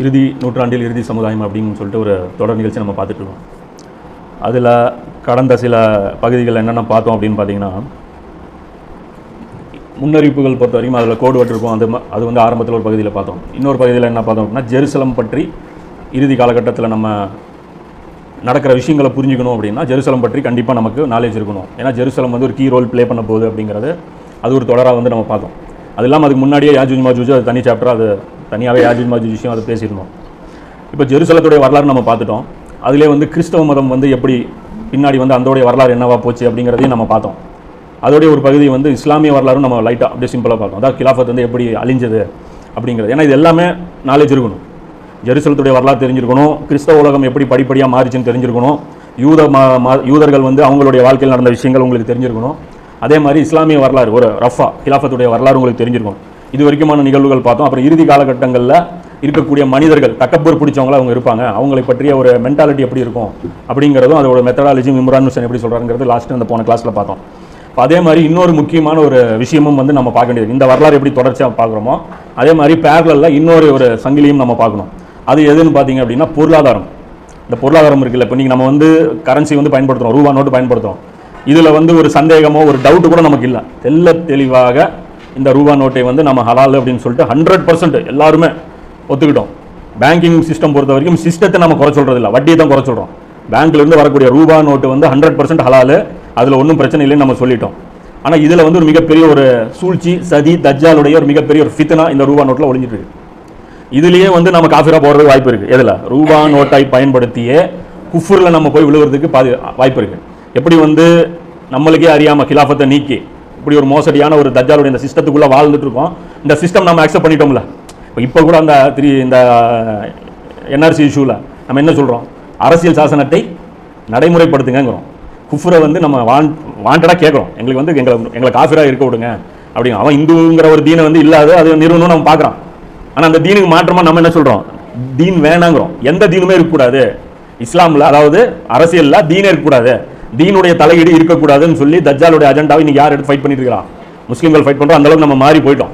இறுதி நூற்றாண்டில் இறுதி சமுதாயம் அப்படின்னு சொல்லிட்டு ஒரு தொடர் நிகழ்ச்சி நம்ம பார்த்துட்ருக்கோம் அதில் கடந்த சில பகுதிகளில் என்னென்ன பார்த்தோம் அப்படின்னு பார்த்தீங்கன்னா முன்னறிவிப்புகள் பொறுத்த வரைக்கும் அதில் கோடு வட்டிருக்கும். அது அது வந்து ஆரம்பத்தில் ஒரு பகுதியில் பார்த்தோம். இன்னொரு பகுதியில் என்ன பார்த்தோம் அப்படின்னா ஜெருசலம் பற்றி இறுதி காலகட்டத்தில் நம்ம நடக்கிற விஷயங்களை புரிஞ்சுக்கணும் அப்படின்னா ஜெருசலம் பற்றி கண்டிப்பாக நமக்கு நாலேஜ் இருக்கணும். ஏன்னா ஜெருசலம் வந்து ஒரு கீ ரோல் ப்ளே பண்ண போகுது அப்படிங்கிறது அது ஒரு தொடராக வந்து நம்ம பார்த்தோம். அது இல்லாமல் அதுக்கு முன்னாடியே யாஜூஜ் மாஜூஜ் அது தனி சாப்டர் அது தனியாகவே யாஜூஜ் மாஜூஜ் விஷயம் அதை பேசியிருந்தோம். இப்போ ஜெருசலத்துடைய வரலாறு நம்ம பார்த்துட்டோம். அதிலே வந்து கிறிஸ்தவ மதம் வந்து எப்படி பின்னாடி வந்து அதோடைய வரலாறு என்னவா போச்சு அப்படிங்கிறதையும் நம்ம பார்த்தோம். அதோடைய ஒரு பகுதி வந்து இஸ்லாமிய வரலாறும் நம்ம லைட்டாக அப்படியே சிம்பிளாக பார்த்தோம் அதாவது கிலாஃபத் வந்து எப்படி அழிஞ்சது அப்படிங்கிறது. ஏன்னா இது எல்லாமே நாலேஜ் இருக்கணும். ஜெருசலத்துடைய வரலாறு தெரிஞ்சிருக்கணும். கிறிஸ்தவ உலகம் எப்படி படிப்படியாக மாறிச்சுன்னு தெரிஞ்சிருக்கணும். யூத யூதர்கள் வந்து அவங்களுடைய வாழ்க்கையில் நடந்த விஷயங்கள் உங்களுக்கு தெரிஞ்சிருக்கணும். அதே மாதிரி இஸ்லாமிய வரலாறு ஒரு ரஃபா கிலாஃபத்துடைய வரலாறு உங்களுக்கு தெரிஞ்சிருக்கணும். இது வரைக்குமான நிகழ்வுகள் பார்த்தோம். அப்புறம் இறுதி காலகட்டங்களில் இருக்கக்கூடிய மனிதர்கள் தக்கப்பூர் பிடிச்சவங்களா அவங்க இருப்பாங்க. அவங்களை பற்றிய ஒரு மென்டாலிட்டி எப்படி இருக்கும்? அப்படிங்கிறதும் அதோட மெத்தடாலஜி இம்ரான் ஹுசன் எப்படி சொல்கிறாங்கிறது லாஸ்ட்டு அந்த போன கிளாஸில் பார்த்தோம். அதே மாதிரி இன்னொரு முக்கியமான ஒரு விஷயமும் வந்து நம்ம பார்க்க வேண்டியது. இந்த வரலாறு எப்படி தொடர்ச்சியாக பார்க்குறோமோ அதே மாதிரி பேரலில் இன்னொரு ஒரு சங்கிலியும் நம்ம பார்க்கணும். அது எதுன்னு பார்த்தீங்க அப்படின்னா பொருளாதாரம். இந்த பொருளாதாரம் இருக்குல்ல இப்போ நீங்கள் நம்ம வந்து கரன்சி வந்து பயன்படுத்துகிறோம் ரூபா நோட்டு பயன்படுத்துகிறோம் இதில் வந்து ஒரு சந்தேகமோ ஒரு டவுட்டு கூட நமக்கு இல்லை. தெல்ல தெளிவாக இந்த ரூபா நோட்டை வந்து நம்ம ஹலால் அப்படின்னு சொல்லிட்டு ஹண்ட்ரட் பர்சன்ட் எல்லாருமே ஒத்துக்கிட்டோம். பேங்கிங் சிஸ்டம் பொறுத்த வரைக்கும் சிஸ்டத்தை நம்ம குறை சொல்கிறது இல்லை வட்டியை தான் குறை சொல்கிறோம் பேங்க்லேருந்து வரக்கூடிய ரூபா நோட்டு வந்து ஹண்ட்ரட் பர்சன்ட் ஹலால். அதில் ஒன்றும் பிரச்சனை இல்லைன்னு நம்ம சொல்லிட்டோம். ஆனால் இதில் வந்து ஒரு மிகப்பெரிய ஒரு சூழ்ச்சி சதி தஜ்ஜாலுடைய ஒரு மிகப்பெரிய ஒரு ஃபித்னா இந்த ரூபா நோட்டில் ஒழிஞ்சிட்டு இருக்கு. வந்து நம்ம காஃபிரா போகிறதுக்கு வாய்ப்பு இருக்குது எதில்? ரூபா நோட்டை பயன்படுத்தியே குஃபூரில் நம்ம போய் விழுகிறதுக்கு பாதி வாய்ப்பு இருக்குது எப்படி வந்து நம்மளுக்கே அறியாமல் கிலாஃபத்தை நீக்கி இப்படி ஒரு மோசடியான ஒரு தஜாலுடைய இந்த சிஸ்டத்துக்குள்ளே வாழ்ந்துட்டு இருக்கோம் இந்த சிஸ்டம் நம்ம அக்செப்ட் பண்ணிட்டோம்ல. இப்போ கூட அந்த த்ரீ இந்த என்ஆர்சி இஷ்யூவில் நம்ம என்ன சொல்கிறோம் அரசியல் சாசனத்தை நடைமுறைப்படுத்துங்கிறோம் குஃப்ரை வந்து நம்ம வான் வாண்டடாக கேட்குறோம் எங்களுக்கு வந்து எங்களை எங்களை காஃபிராக இருக்க விடுங்க. அப்படிங்க. அவன் இந்துங்கிற ஒரு தீனை வந்து இல்லாத அது நிறுவனம் நம்ம பார்க்குறான் ஆனால் அந்த தீனுக்கு மாற்றமாக நம்ம என்ன சொல்கிறோம் தீன் வேணாங்கிறோம். எந்த தீனுமே இருக்கக்கூடாது. இஸ்லாமில் அதாவது அரசியலில் தீனே இருக்கக்கூடாது. தீனுடைய தலையீடு இருக்கக்கூடாதுன்னு சொல்லி தஜ்ஜாலுடைய அஜெண்டாவை இன்னைக்கு யார் எடுத்து ஃபைட் பண்ணிட்டு இருக்கா முஸ்லீம்கள் ஃபைட் பண்ணுறோம் அந்த அளவுக்கு நம்ம மாறி போயிட்டோம்.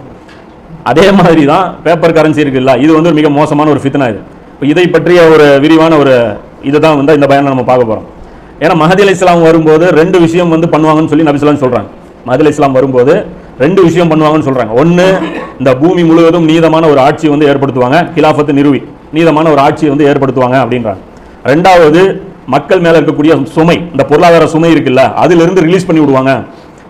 அதே மாதிரி தான் பேப்பர் கரன்சி இருக்குல்ல இது வந்து மிக மோசமான ஒரு ஃபித்னா இது. இப்போ இதை பற்றிய ஒரு விரிவான ஒரு இதை தான் வந்து இந்த பயனை நம்ம பார்க்க போகிறோம் ஏன்னா மஹதி அலி இஸ்லாம் வரும்போது ரெண்டு விஷயம் வந்து பண்ணுவாங்கன்னு சொல்லி நபிஸ்லாம் சொல்கிறாங்க மஹதி அலி இஸ்லாம் வரும்போது ரெண்டு விஷயம் பண்ணுவாங்கன்னு சொல்கிறாங்க ஒன்று இந்த பூமி முழுவதும் நீதமான ஒரு ஆட்சி வந்து ஏற்படுத்துவாங்க. கிலாஃபத்து நிறுவி நீதமான ஒரு ஆட்சியை வந்து ஏற்படுத்துவாங்க அப்படின்றாங்க. ரெண்டாவது மக்கள் மேலே இருக்கக்கூடிய சுமை இந்த பொருளாதார சுமை இருக்குல்ல அதிலிருந்து ரிலீஸ் பண்ணி விடுவாங்க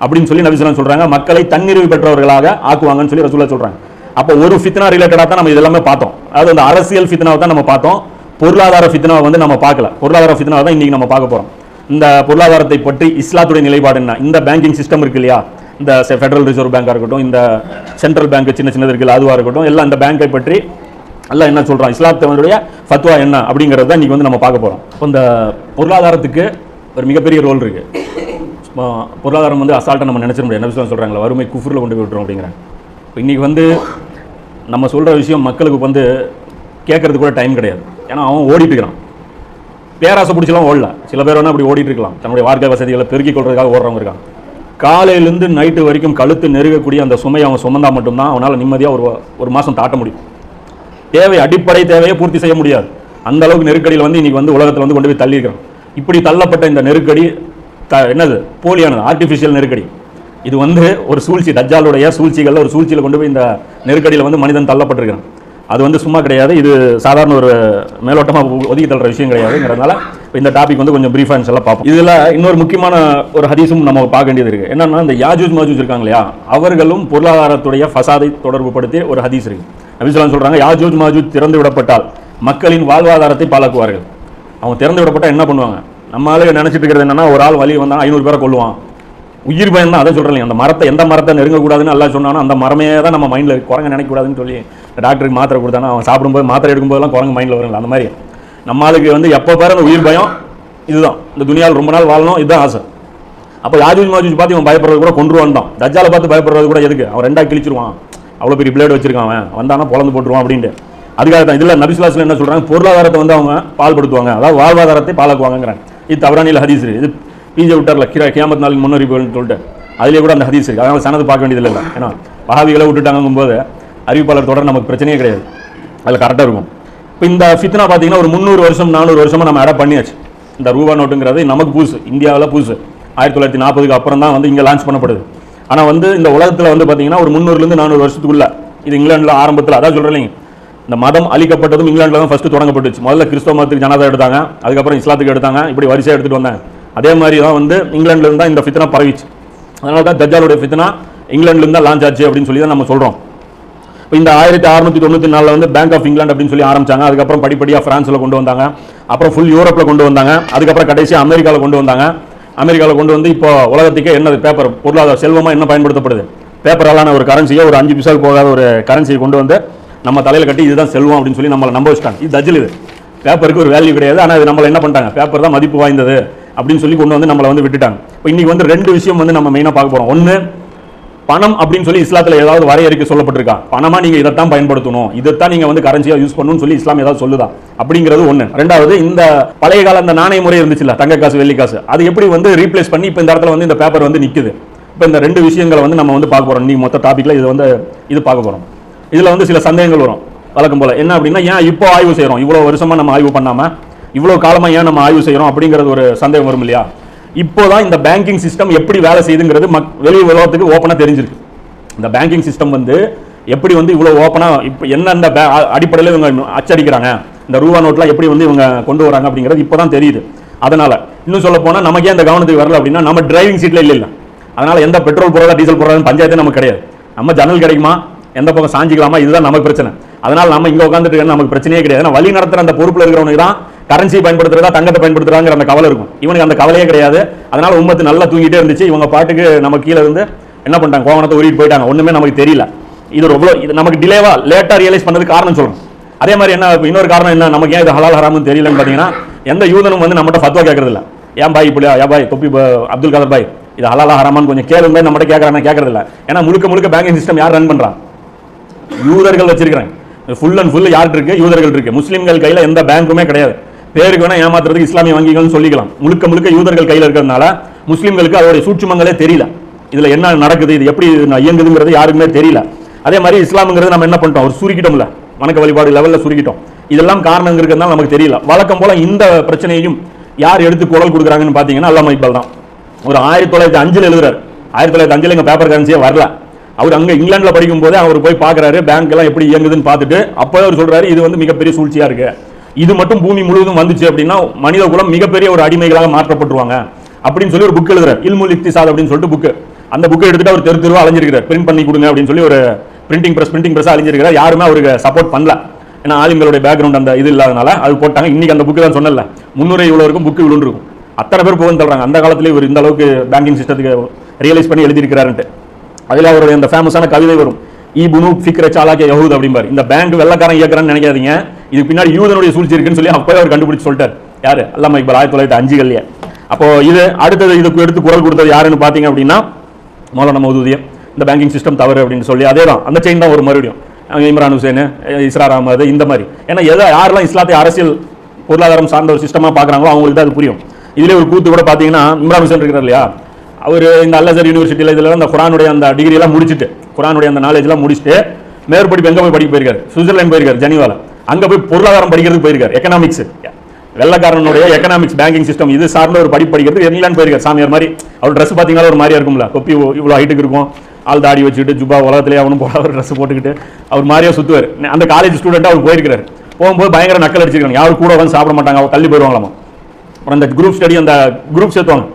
அப்படின்னு சொல்லி நபிசுலாம் சொல்கிறாங்க மக்களை தன்னிறைவு பெற்றவர்களாக ஆக்குவாங்கன்னு சொல்லி ரசூலா சொல்கிறாங்க அப்போ ஒரு ஃபித்னா ரிலேட்டடாக தான் நம்ம இதெல்லாமே பார்த்தோம். அதாவது அந்த அரசியல் ஃபித்னாவை தான் நம்ம பார்த்தோம். பொருளாதார ஃபித்னாவை வந்து நம்ம பார்க்கல. பொருளாதார ஃபித்னாவை தான் இன்றைக்கி நம்ம பார்க்க போகிறோம் இந்த பொருளாதாரத்தை பற்றி இஸ்லாத்துடைய நிலைப்பாடு என்ன? இந்த பேங்கிங் சிஸ்டம் இருக்கு இல்லையா? இந்த ஃபெடரல் ரிசர்வ் பேங்காக இருக்கட்டும் இந்த சென்ட்ரல் பேங்க் சின்ன சின்னது இருக்குல்ல அதுவாக இருக்கட்டும் எல்லாம் இந்த பேங்கை பற்றி அல்ல என்ன சொல்றான்? இஸ்லாத்தவனுடைய ஃபத்வா என்ன? அப்படிங்கிறது தான் இன்னைக்கு வந்து நம்ம பார்க்க போகிறோம் இப்போ இந்த பொருளாதாரத்துக்கு ஒரு மிகப்பெரிய ரோல் இருக்குது சும்மா பொருளாதாரம் வந்து அசால்ட்டாக நம்ம நினச்சிட முடியாது. நபிஸ்லாம் சொல்கிறாங்களா வறுமை குஃபுரில் கொண்டு போய் விட்டுரும் அப்படிங்கிறாங்க. இப்போ இன்றைக்கி வந்து நம்ம சொல்கிற விஷயம் மக்களுக்கு வந்து கேட்கறதுக்கு கூட டைம் கிடையாது. ஏன்னா அவன் ஓடிட்டு இருக்கிறான். பேராசை பிடிச்சலாம் ஓடல. சில பேர் வேணால் அப்படி ஓடிட்டு இருக்கலாம். தன்னுடைய வாழ்க்கை வசதிகளை பெருக்கிக் கொள்றதுக்காக ஓடுறவங்க இருக்கான் காலையிலேருந்து நைட்டு வரைக்கும் கழுத்து நெருகக்கூடிய அந்த சுமையை அவன் சுமந்தால் மட்டும்தான் அவனால் நிம்மதியாக ஒரு ஒரு மாதம் தாட்ட முடியும். தேவை அடிப்படை தேவையை பூர்த்தி செய்ய முடியாது. அந்த அளவுக்கு நெருக்கடியில் வந்து இன்னைக்கு வந்து உலகத்தில் வந்து கொண்டு போய் தள்ளியிருக்கிறோம். இப்படி தள்ளப்பட்ட இந்த நெருக்கடி த என்னது போலியானது ஆர்டிஃபிஷியல் நெருக்கடி. இது வந்து ஒரு சூழ்ச்சி தஜ்ஜாலுடைய சூழ்ச்சிகளில் ஒரு சூழ்ச்சியில் கொண்டு போய் இந்த நெருக்கடியில் வந்து மனிதன் தள்ளப்பட்டிருக்கிறான். அது வந்து சும்மா கிடையாது இது சாதாரண ஒரு மேலோட்டமாக ஒதுக்கி தள்ளுற விஷயம் கிடையாதுங்கிறதுனால இந்த டாபிக் வந்து கொஞ்சம் பிரீஃபாக எல்லாம் பார்ப்போம். இதில் இன்னொரு முக்கியமான ஒரு ஹதீஸும் நம்ம பார்க்க வேண்டியது இருக்குது என்னென்னா இந்த யாஜூஜ் மாஜூஜ் இருக்காங்க இல்லையா? அவர்களும் பொருளாதாரத்துடைய ஃபசாதை தொடர்பு படுத்தி ஒரு ஹதீஸ் இருக்குது நபிசுலாம் சொல்கிறாங்க யாஜூஜ் மாஜூஜ் திறந்து விடப்பட்டால் மக்களின் வாழ்வாதாரத்தை பாலாக்குவார்கள் அவங்க திறந்து விடப்பட்டால் என்ன பண்ணுவாங்க? நம்ம ஆளுங்க நினச்சிட்டு இருக்கிறது என்னன்னா ஒரு ஆள் வழி வந்தால் ஐநூறு பேரை கொள்ளுவான் உயிர் பயம் தான் அதை சொல்கிறேன் அந்த மரத்தை எந்த மரத்தை நெருங்கக்கூடாதுன்னு எல்லாம் சொன்னானோ அந்த மரமே தான் நம்ம மைண்டில் குரங்க நினைக்கக்கூடாதுன்னு சொல்லி டாக்டருக்கு மாத்திரை கொடுத்தானா அவன் சாப்பிடும்போது மாத்திரை எடுக்கும்போதெல்லாம் குரங்கு மைண்டில் வருங்களா அந்த மாதிரி. நம்ம ஆளுக்கு வந்து எப்போ பாரு அந்த உயிர் பயம்? இதுதான். இந்த துணியால் ரொம்ப நாள் வாழணும் இதுதான் ஆசை. அப்போ யாஜூஜ் மாஜூஜ் பார்த்து இவன் பயப்படுறது கூட கொண்டு வந்தான் தஜாலை பார்த்து பயப்படுறது கூட எதுக்கு? அவன் ரெண்டாக கிழிச்சிருவான். அவ்வளோ பெரிய பிளேடு வச்சிருக்கான் அவன். வந்தானா பொழந்து போட்டுருவான் அப்படின்ட்டு. அதுக்காக தான் இதில் நபிசுலாசில் என்ன சொல்கிறாங்க பொருளாதாரத்தை வந்து அவங்க பால்படுத்துவாங்க. அதாவது வாழ்வாதாரத்தை பாலாக்குவாங்கங்கிறாங்க இது தவறானில் ஹதீஸ் இது. பிஜே விட்டார்ல கிரா கியாமத் நாளின் முன்னறிவுகள்னு சொல்லிட்டு. அதிலே கூட அந்த ஹதீஸ் இருக்குது அதனால் சனது பார்க்க வேண்டியதில்லை ஏன்னா பகாவிகளை விட்டுட்டாங்கும் போது அறிவிப்பாளர் தொடர் நமக்கு பிரச்சனையே கிடையாது. அதில் கரெக்டாக இருக்கும். இப்போ இந்த ஃபித்னா பார்த்தீங்கன்னா ஒரு முந்நூறு வருஷம் நானூறு வருஷமாக நம்ம அடாப்ட் பண்ணியாச்சு. இந்த ரூபா நோட்டுங்கிறது நமக்கு புதுசு. இந்தியாவில் புதுசு. ஆயிரத்தி தொள்ளாயிரத்தி நாற்பதுக்கு அப்புறம் தான் வந்து இங்கே லான்ச் பண்ணப்படுது. ஆனால் வந்து இந்த உலகத்தில் வந்து பார்த்தீங்கன்னா ஒரு முந்நூறுலேருந்து நானூறு வருஷத்துக்குள்ள இது இங்கிலாந்தில் ஆரம்பத்தில் அதான் சொல்கிறேன் இந்த மதம் அழிக்கப்பட்டதும் இங்கிலாந்தில் தான் ஃபஸ்ட்டு தொடங்கப்பட்டுச்சு. முதல்ல கிறிஸ்தவ மதத்துக்கு ஜனதா எடுத்தாங்க அதுக்கப்புறம் இஸ்லாத்துக்கு எடுத்தாங்க இப்படி வரிசையாக எடுத்துகிட்டு வந்தாங்க அதே மாதிரி தான் வந்து இங்கிலாண்டில் தான் இந்த ஃபித்னா பரவிச்சு. அதனால தான் தஜாலுடைய ஃபித்னா இங்கிலாந்துலேருந்து தான் லான்ச் ஆச்சு அப்படின்னு சொல்லி தான் நம்ம சொல்கிறோம் இப்போ இந்த ஆயிரத்தி அறுநூத்தி தொண்ணூற்றி நாலில் வந்து பேங்க் ஆஃப் இங்கிலாந்து அப்படின்னு சொல்லி ஆரம்பிச்சாங்க. அதுக்கப்புறம் படிப்படியாக ஃப்ரான்ஸில் கொண்டு வந்தாங்க. அப்புறம் ஃபுல் யூரோப்பில் கொண்டு வந்தாங்க. அதுக்கப்புறம் கடைசி அமெரிக்காவில் கொண்டு வந்தாங்க. அமெரிக்காவில் கொண்டு வந்து இப்போ உலகத்துக்கே என்னது பேப்பர் பொருளாதார செல்வமாக என்ன பயன்படுத்தப்படுது? பேப்பராலான ஒரு கரன்சியை ஒரு அஞ்சு பிசால் போகாத ஒரு கரன்சியை கொண்டு வந்து நம்ம தலையில் கட்டி இதுதான் செல்வம் அப்படின்னு சொல்லி நம்மளை நம்ப வச்சுட்டாங்க. இது தஜில் இது. பேப்பருக்கு ஒரு வேல்யூ கிடையாது. ஆனால் இது நம்மளை என்ன பண்ணிட்டாங்க? பேப்பர் தான் மதிப்பு வாய்ந்தது அப்படின்னு சொல்லி கொண்டு வந்து நம்மளை வந்து விட்டுட்டாங்க. இப்போ இன்றைக்கி வந்து ரெண்டு விஷயம் வந்து நம்ம மெயினாக பார்க்க போகிறோம் ஒன்று பணம் அப்படின்னு சொல்லி இஸ்லாத்தில் ஏதாவது வரையறைக்கு சொல்லப்பட்டிருக்கா? பணமாக நீங்கள் இதைத்தான் பயன்படுத்தணும். இதைத்தான் நீங்கள் வந்து கரன்சியாக யூஸ் பண்ணணும்னு சொல்லி இஸ்லாம் ஏதாவது சொல்லுதா? அப்படிங்கிறது ஒன்று ரெண்டாவது இந்த பழைய கால அந்த நாணய முறை இருந்துச்சுல்ல தங்க காசு வெள்ளி காசு அது எப்படி வந்து ரீப்ளேஸ் பண்ணி இப்போ இந்த இடத்துல வந்து இந்த பேப்பர் வந்து நிற்குது இப்போ இந்த ரெண்டு விஷயங்களை வந்து நம்ம வந்து பார்க்க போகிறோம் நீங்கள் மொத்த டாப்பிக்கில் இது வந்து இது பார்க்க போகிறோம் இதில் வந்து சில சந்தேகங்கள் வரும். வழக்கம் போல. என்ன அப்படின்னா ஏன் இப்போ ஆய்வு செய்கிறோம் இவ்வளோ வருஷமாக நம்ம ஆய்வு பண்ணாமல் இவ்வளோ காலமாக ஏன் நம்ம ஆய்வு செய்கிறோம் அப்படிங்கிறது ஒரு சந்தேகம் வரும் இல்லையா? இப்போதான் இந்த பேங்கிங் சிஸ்டம் எப்படி வேலை செய்யுதுங்கிறது மக் வெளி உலகத்துக்கு ஓப்பனாக தெரிஞ்சிருக்கு. இந்த பேங்கிங் சிஸ்டம் வந்து எப்படி வந்து இவ்வளோ ஓப்பனாக இப்போ என்னென்ன அடிப்படையில் இவங்க அச்சடிக்கிறாங்க இந்த ரூபா நோட்லாம் எப்படி வந்து இவங்க கொண்டு வராங்க அப்படிங்கிறது இப்போ தான் தெரியுது. அதனால் இன்னும் சொல்ல போனால் நமக்கே அந்த கவனத்துக்கு வரல அப்படின்னா நம்ம டிரைவிங் சீட்டில் இல்லை இல்லை. அதனால் எந்த பெட்ரோல் போடுறதா டீசல் போடுறதா பஞ்சாயத்தே நமக்கு கிடையாது. நம்ம ஜன்னல் கிடைக்குமா? எந்த பக்கம் சாஞ்சிக்கலாமா? இதுதான் நமக்கு பிரச்சனை. அதனால் நம்ம இங்கே உட்காந்துட்டு நமக்கு பிரச்சனையே கிடையாது. ஏன்னா வழி நடத்துகிற அந்த பொறுப்பில் இருக்கிறவனுக்கு தான் கரன்சி பயன்படுத்துறதா தங்கத்தை பயன்படுத்துறாங்கிற அந்த கவலை இருக்கும். இவனுக்கு அந்த கவலையே கிடையாது. அதனால உம்மத்து நல்லா தூங்கிட்டே இருந்துச்சு. இவங்க பாட்டுக்கு நம்ம கீழே இருந்து என்ன பண்ணிட்டாங்க? கோவணத்தை உருவிட்டு போயிட்டாங்க. ஒண்ணுமே நமக்கு தெரியல. இது ரொம்ப இது நமக்கு டிலேவா லேட்டாக ரியலைஸ் பண்ணது காரணம் சொல்லணும் அதே மாதிரி என்ன இன்னொரு காரணம் என்ன? நமக்கு ஏன் இது ஹலால் ஹராம்னு தெரியலன்னு பார்த்தீங்கன்னா எந்த யூதனும் வந்து நம்மகிட்ட ஃபத்வா கேட்கறது இல்லை ஏன் பாய் இப்படியா? ஏன் பாய்? தொப்பி அப்துல் கதர் பாய் இது ஹலாலா ஹராமான்னு கொஞ்சம் கேளுங்க நம்மகிட்ட கேட்கறாங்க கேட்கறது இல்லை ஏன்னா முழுக்க முழுக்க பேங்கிங் சிஸ்டம் யார் ரன் பண்ணுறான் யூதர்கள் வச்சிருக்கிறாங்க. ஃபுல் அண்ட் ஃபுல் யார்கிட்ட இருக்கு? யூதர்கள் இருக்கு. முஸ்லீம்கள் கையில் எந்த பேங்க்குமே கிடையாது. பேருக்கு வேணா ஏமாத்துறதுக்கு இஸ்லாமிய வங்கிகள்னு சொல்லிக்கலாம். முழுக்க முழுக்க யூதர்கள் கையில் இருக்கிறதுனால முஸ்லீம்களுக்கு அதோடைய சூட்சுமங்களே தெரியல. இதில் என்ன நடக்குது இது எப்படி இயங்குதுங்கிறது யாருக்குமே தெரியல. அதே மாதிரி இஸ்லாமுங்கிறது நம்ம என்ன பண்ணிட்டோம்? அவர் சுருக்கிட்டோம்ல. வணக்க வழிபாடு லெவலில் சுருக்கிட்டோம். இதெல்லாம் காரணம் இருக்கிறதுனால நமக்கு தெரியல. வழக்கம் போல இந்த பிரச்சனையும் யார் எடுத்து குரல் கொடுக்குறாங்கன்னு பார்த்தீங்கன்னா அல்லாம இக்பால் தான். ஒரு ஆயிரத்தி தொள்ளாயிரத்தி அஞ்சில் எழுதுறாரு. ஆயிரத்தி தொள்ளாயிரத்தி அஞ்சில் எங்கள் பேப்பர் கரன்சியே வரல. அவர் அங்கே இங்கிலாண்டில் படிக்கும் போதே அவர் போய் பார்க்குறாரு பேங்க் எல்லாம் எப்படி இயங்குதுன்னு பார்த்துட்டு அப்போ அவர் சொல்கிறாரு இது வந்து மிகப்பெரிய சூழ்ச்சியாக இருக்குது இது மட்டும் பூமி முழுவதும் வந்துச்சு அப்படின்னா மனித குலம் மிகப்பெரிய ஒரு அடிமைகளாக மாற்றப்பட்டுருவாங்க அப்படின்னு சொல்லி ஒரு புக் எழுதுறாரு. இல்முல் இக்திசாத் அப்படின்னு சொல்லிட்டு புக்கு அந்த புக்கை எடுத்துட்டு அவர் தெரு தெருவா அலைஞ்சிருக்காரு பிரிண்ட் பண்ணி கொடுங்க அப்படின்னு சொல்லி ஒரு பிரிண்டிங் ப்ரெஸ் பிரிண்டிங் பிரஸ் அழிஞ்சிருக்கிறார் யாருமே அவருக்கு சப்போர்ட் பண்ணல. ஏன்னா ஆளுங்களுடைய பேக்ரவுண்ட் அந்த இது இல்லாதனால அது போட்டாங்க. இன்னைக்கு அந்த புக்கு தான் சொன்னல முன்னுரை இவ்வளோ இருக்கும் புக்கு விழுந்துருக்கும். அத்தனை பேர் போகுன்னு சொல்றாங்க அந்த காலத்துல இவர் இந்த அளவுக்கு பேங்கிங் சிஸ்டத்துக்கு ரியலைஸ் பண்ணி எழுதியிருக்கிறாருன்ட்டு. அதில் அவருடைய அந்த ஃபேமஸான கவிதை வரும். ஈ புனு ஃபிக்ர சாலாக்கிய யஹூத் அப்படிம்பார். இந்த பேங்க் வெள்ளக்காரன் இயக்குறான்னு நினைக்காதீங்க. இதுக்கு பின்னாடி யூதனுடைய சூழ்ச்சி இருக்குன்னு சொல்லி அப்பவே அவர் கண்டுபிடிச்சு சொல்லிட்டார். யாரு? அல்லாம இக்பால் ஆயிரத்தி தொள்ளாயிரத்தி அஞ்சுகள்லயே. அப்போ இது அடுத்தது இதுக்கு எடுத்து குரல் கொடுத்தது யாருன்னு பார்த்தீங்க அப்படின்னா மௌலான மௌதூதியம் இந்த பேங்கிங் சிஸ்டம் தவறு அப்படின்னு சொல்லி அதே தான் அந்த செயின் தான் ஒரு மறுபடியும். இம்ரான் ஹுசேன் இஸ்ரார் அகமது இந்த மாதிரி. ஏன்னா எதை யாரெல்லாம் இஸ்லாத்தை அரசியல் பொருளாதாரம் சார்ந்த ஒரு சிஸ்டமாக பார்க்குறாங்களோ அவங்களுக்கு தான் அது புரியும். இதுலேயே ஒரு கூத்து கூட பார்த்தீங்கன்னா இம்ரான் ஹுசேன் இருக்கிறார் இல்லையா? அவர் இந்த அல்லசர் யூனிவர்சிட்டியில் இதில் அந்த குரானுடைய அந்த டிகிரியெல்லாம் முடிச்சுட்டு குரானுடைய அந்த நாலேஜ்லாம் முடிச்சுட்டு மேற்படிப்பு எங்கே போய் படிக்க போயிருக்காரு? சுவிட்சர்லாந்து போயிருக்காரு ஜெனிவாவில் அங்கே போய் பொருளாதாரம் படிக்கிறதுக்கு போயிருக்காரு. எக்கனாமிக்ஸ் வெள்ளக்காரனுடைய எக்கனாமிக்ஸ் பேங்கிங் சிஸ்டம் இது சார்ந்த ஒரு படி படிக்கிறது இங்கிலாந்து போயிருக்காரு. சாமியார் மாதிரி. அவர் ட்ரெஸ் பார்த்தீங்கன்னா ஒரு மாதிரியா இருக்கும்ல. கொப்பி இவ்வளோ ஹைட்டுக்கு இருக்கும். ஆள் தாடி வச்சுக்கிட்டு ஜுபா உலகத்திலே அவனும் போல ஒரு ட்ரெஸ் போட்டுக்கிட்டு அவர் மாதிரியா சுத்துவார். அந்த காலேஜ் ஸ்டூடெண்ட் அவர் போயிருக்காரு போகும்போது பயங்கர நக்கல் அடிச்சிருக்காங்க. யாரும் கூட வந்து சாப்பிட மாட்டாங்க. அவர் தள்ளி போயிருவாங்களாமா அப்புறம் அந்த குரூப் ஸ்டடி அந்த குரூப் சேர்த்துவாங்க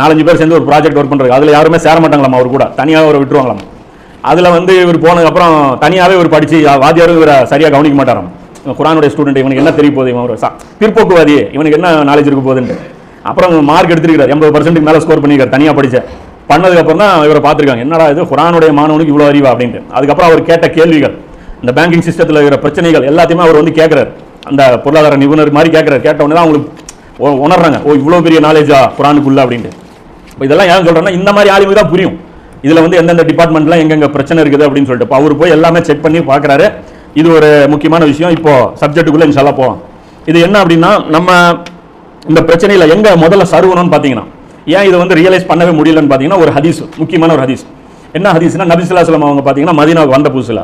நாலஞ்சு பேர் சேர்ந்து ஒரு ப்ராஜெக்ட் ஒர்க் பண்றாங்க அதுல யாருமே சேர மாட்டாங்களாமா? அவர் கூட. தனியாக அவரை விட்டுருவாங்களாம்? அதுல வந்து இவர் போனதுக்கப்புறம் தனியாவே இவர் படிச்சு வாத்தியாரும் இவரை சரியா கவனிக்க மாட்டாராம்? குரானுடைய ஸ்டூடெண்ட் இவனுக்கு என்ன தெரிய போகுது? இவன் ஒரு பிற்போக்குவாதி இவனுக்கு என்ன நாலேஜ் இருக்க போகுதுன்னு அப்புறம் மார்க் எடுத்திருக்காரு எண்பது பர்சன்ட்டுக்கு மேலே ஸ்கோர் பண்ணியிருக்காரு தனியாக படிச்ச. பண்ணதுக்கப்புறம் தான் இவரை பார்த்துருக்காங்க. என்னடா இது? குரானுடைய மாணவனுக்கு இவ்வளோ அறிவா அப்படின்ட்டு. அதுக்கப்புறம் அவர் கேட்ட கேள்விகள் இந்த பேங்கிங் சிஸ்டத்தில் இருக்கிற பிரச்சனைகள் எல்லாத்தையுமே அவர் வந்து கேட்குறாரு அந்த பொருளாதார நிபுணர் மாதிரி கேட்குறாரு கேட்ட தான் அவங்களுக்கு உணர்றாங்க. ஓ இவ்வளோ பெரிய நாலேஜா குரானுக்குள்ளே அப்படின்ட்டு. இப்போ இதெல்லாம் ஏன் சொல்கிறேன்னா இந்த மாதிரி ஆளுங்க தான் புரியும். இதில் வந்து எந்தெந்த டிபார்ட்மெண்ட்லாம் எங்கெங்கே பிரச்சனை இருக்குது அப்படின்னு சொல்லிட்டு. இப்போ அவர் போய் எல்லாமே செக் பண்ணி பார்க்குறாரு. இது ஒரு முக்கியமான விஷயம். இப்போ சப்ஜெக்டுக்குள்ளே இன்ஷால்லா போவோம் இது என்ன அப்படின்னா நம்ம இந்த பிரச்சனையில் எங்கே முதல்ல சருவணும்னு பார்த்தீங்கன்னா ஏன் இதை வந்து ரியலைஸ் பண்ணவே முடியலன்னு பார்த்தீங்கன்னா ஒரு ஹதீஸ் முக்கியமான ஒரு ஹதீஸ். என்ன ஹதீஸ்னா நபிசுல்லாஸ்லாம் அவங்க பார்த்தீங்கன்னா மதினா வந்த புதுசில்.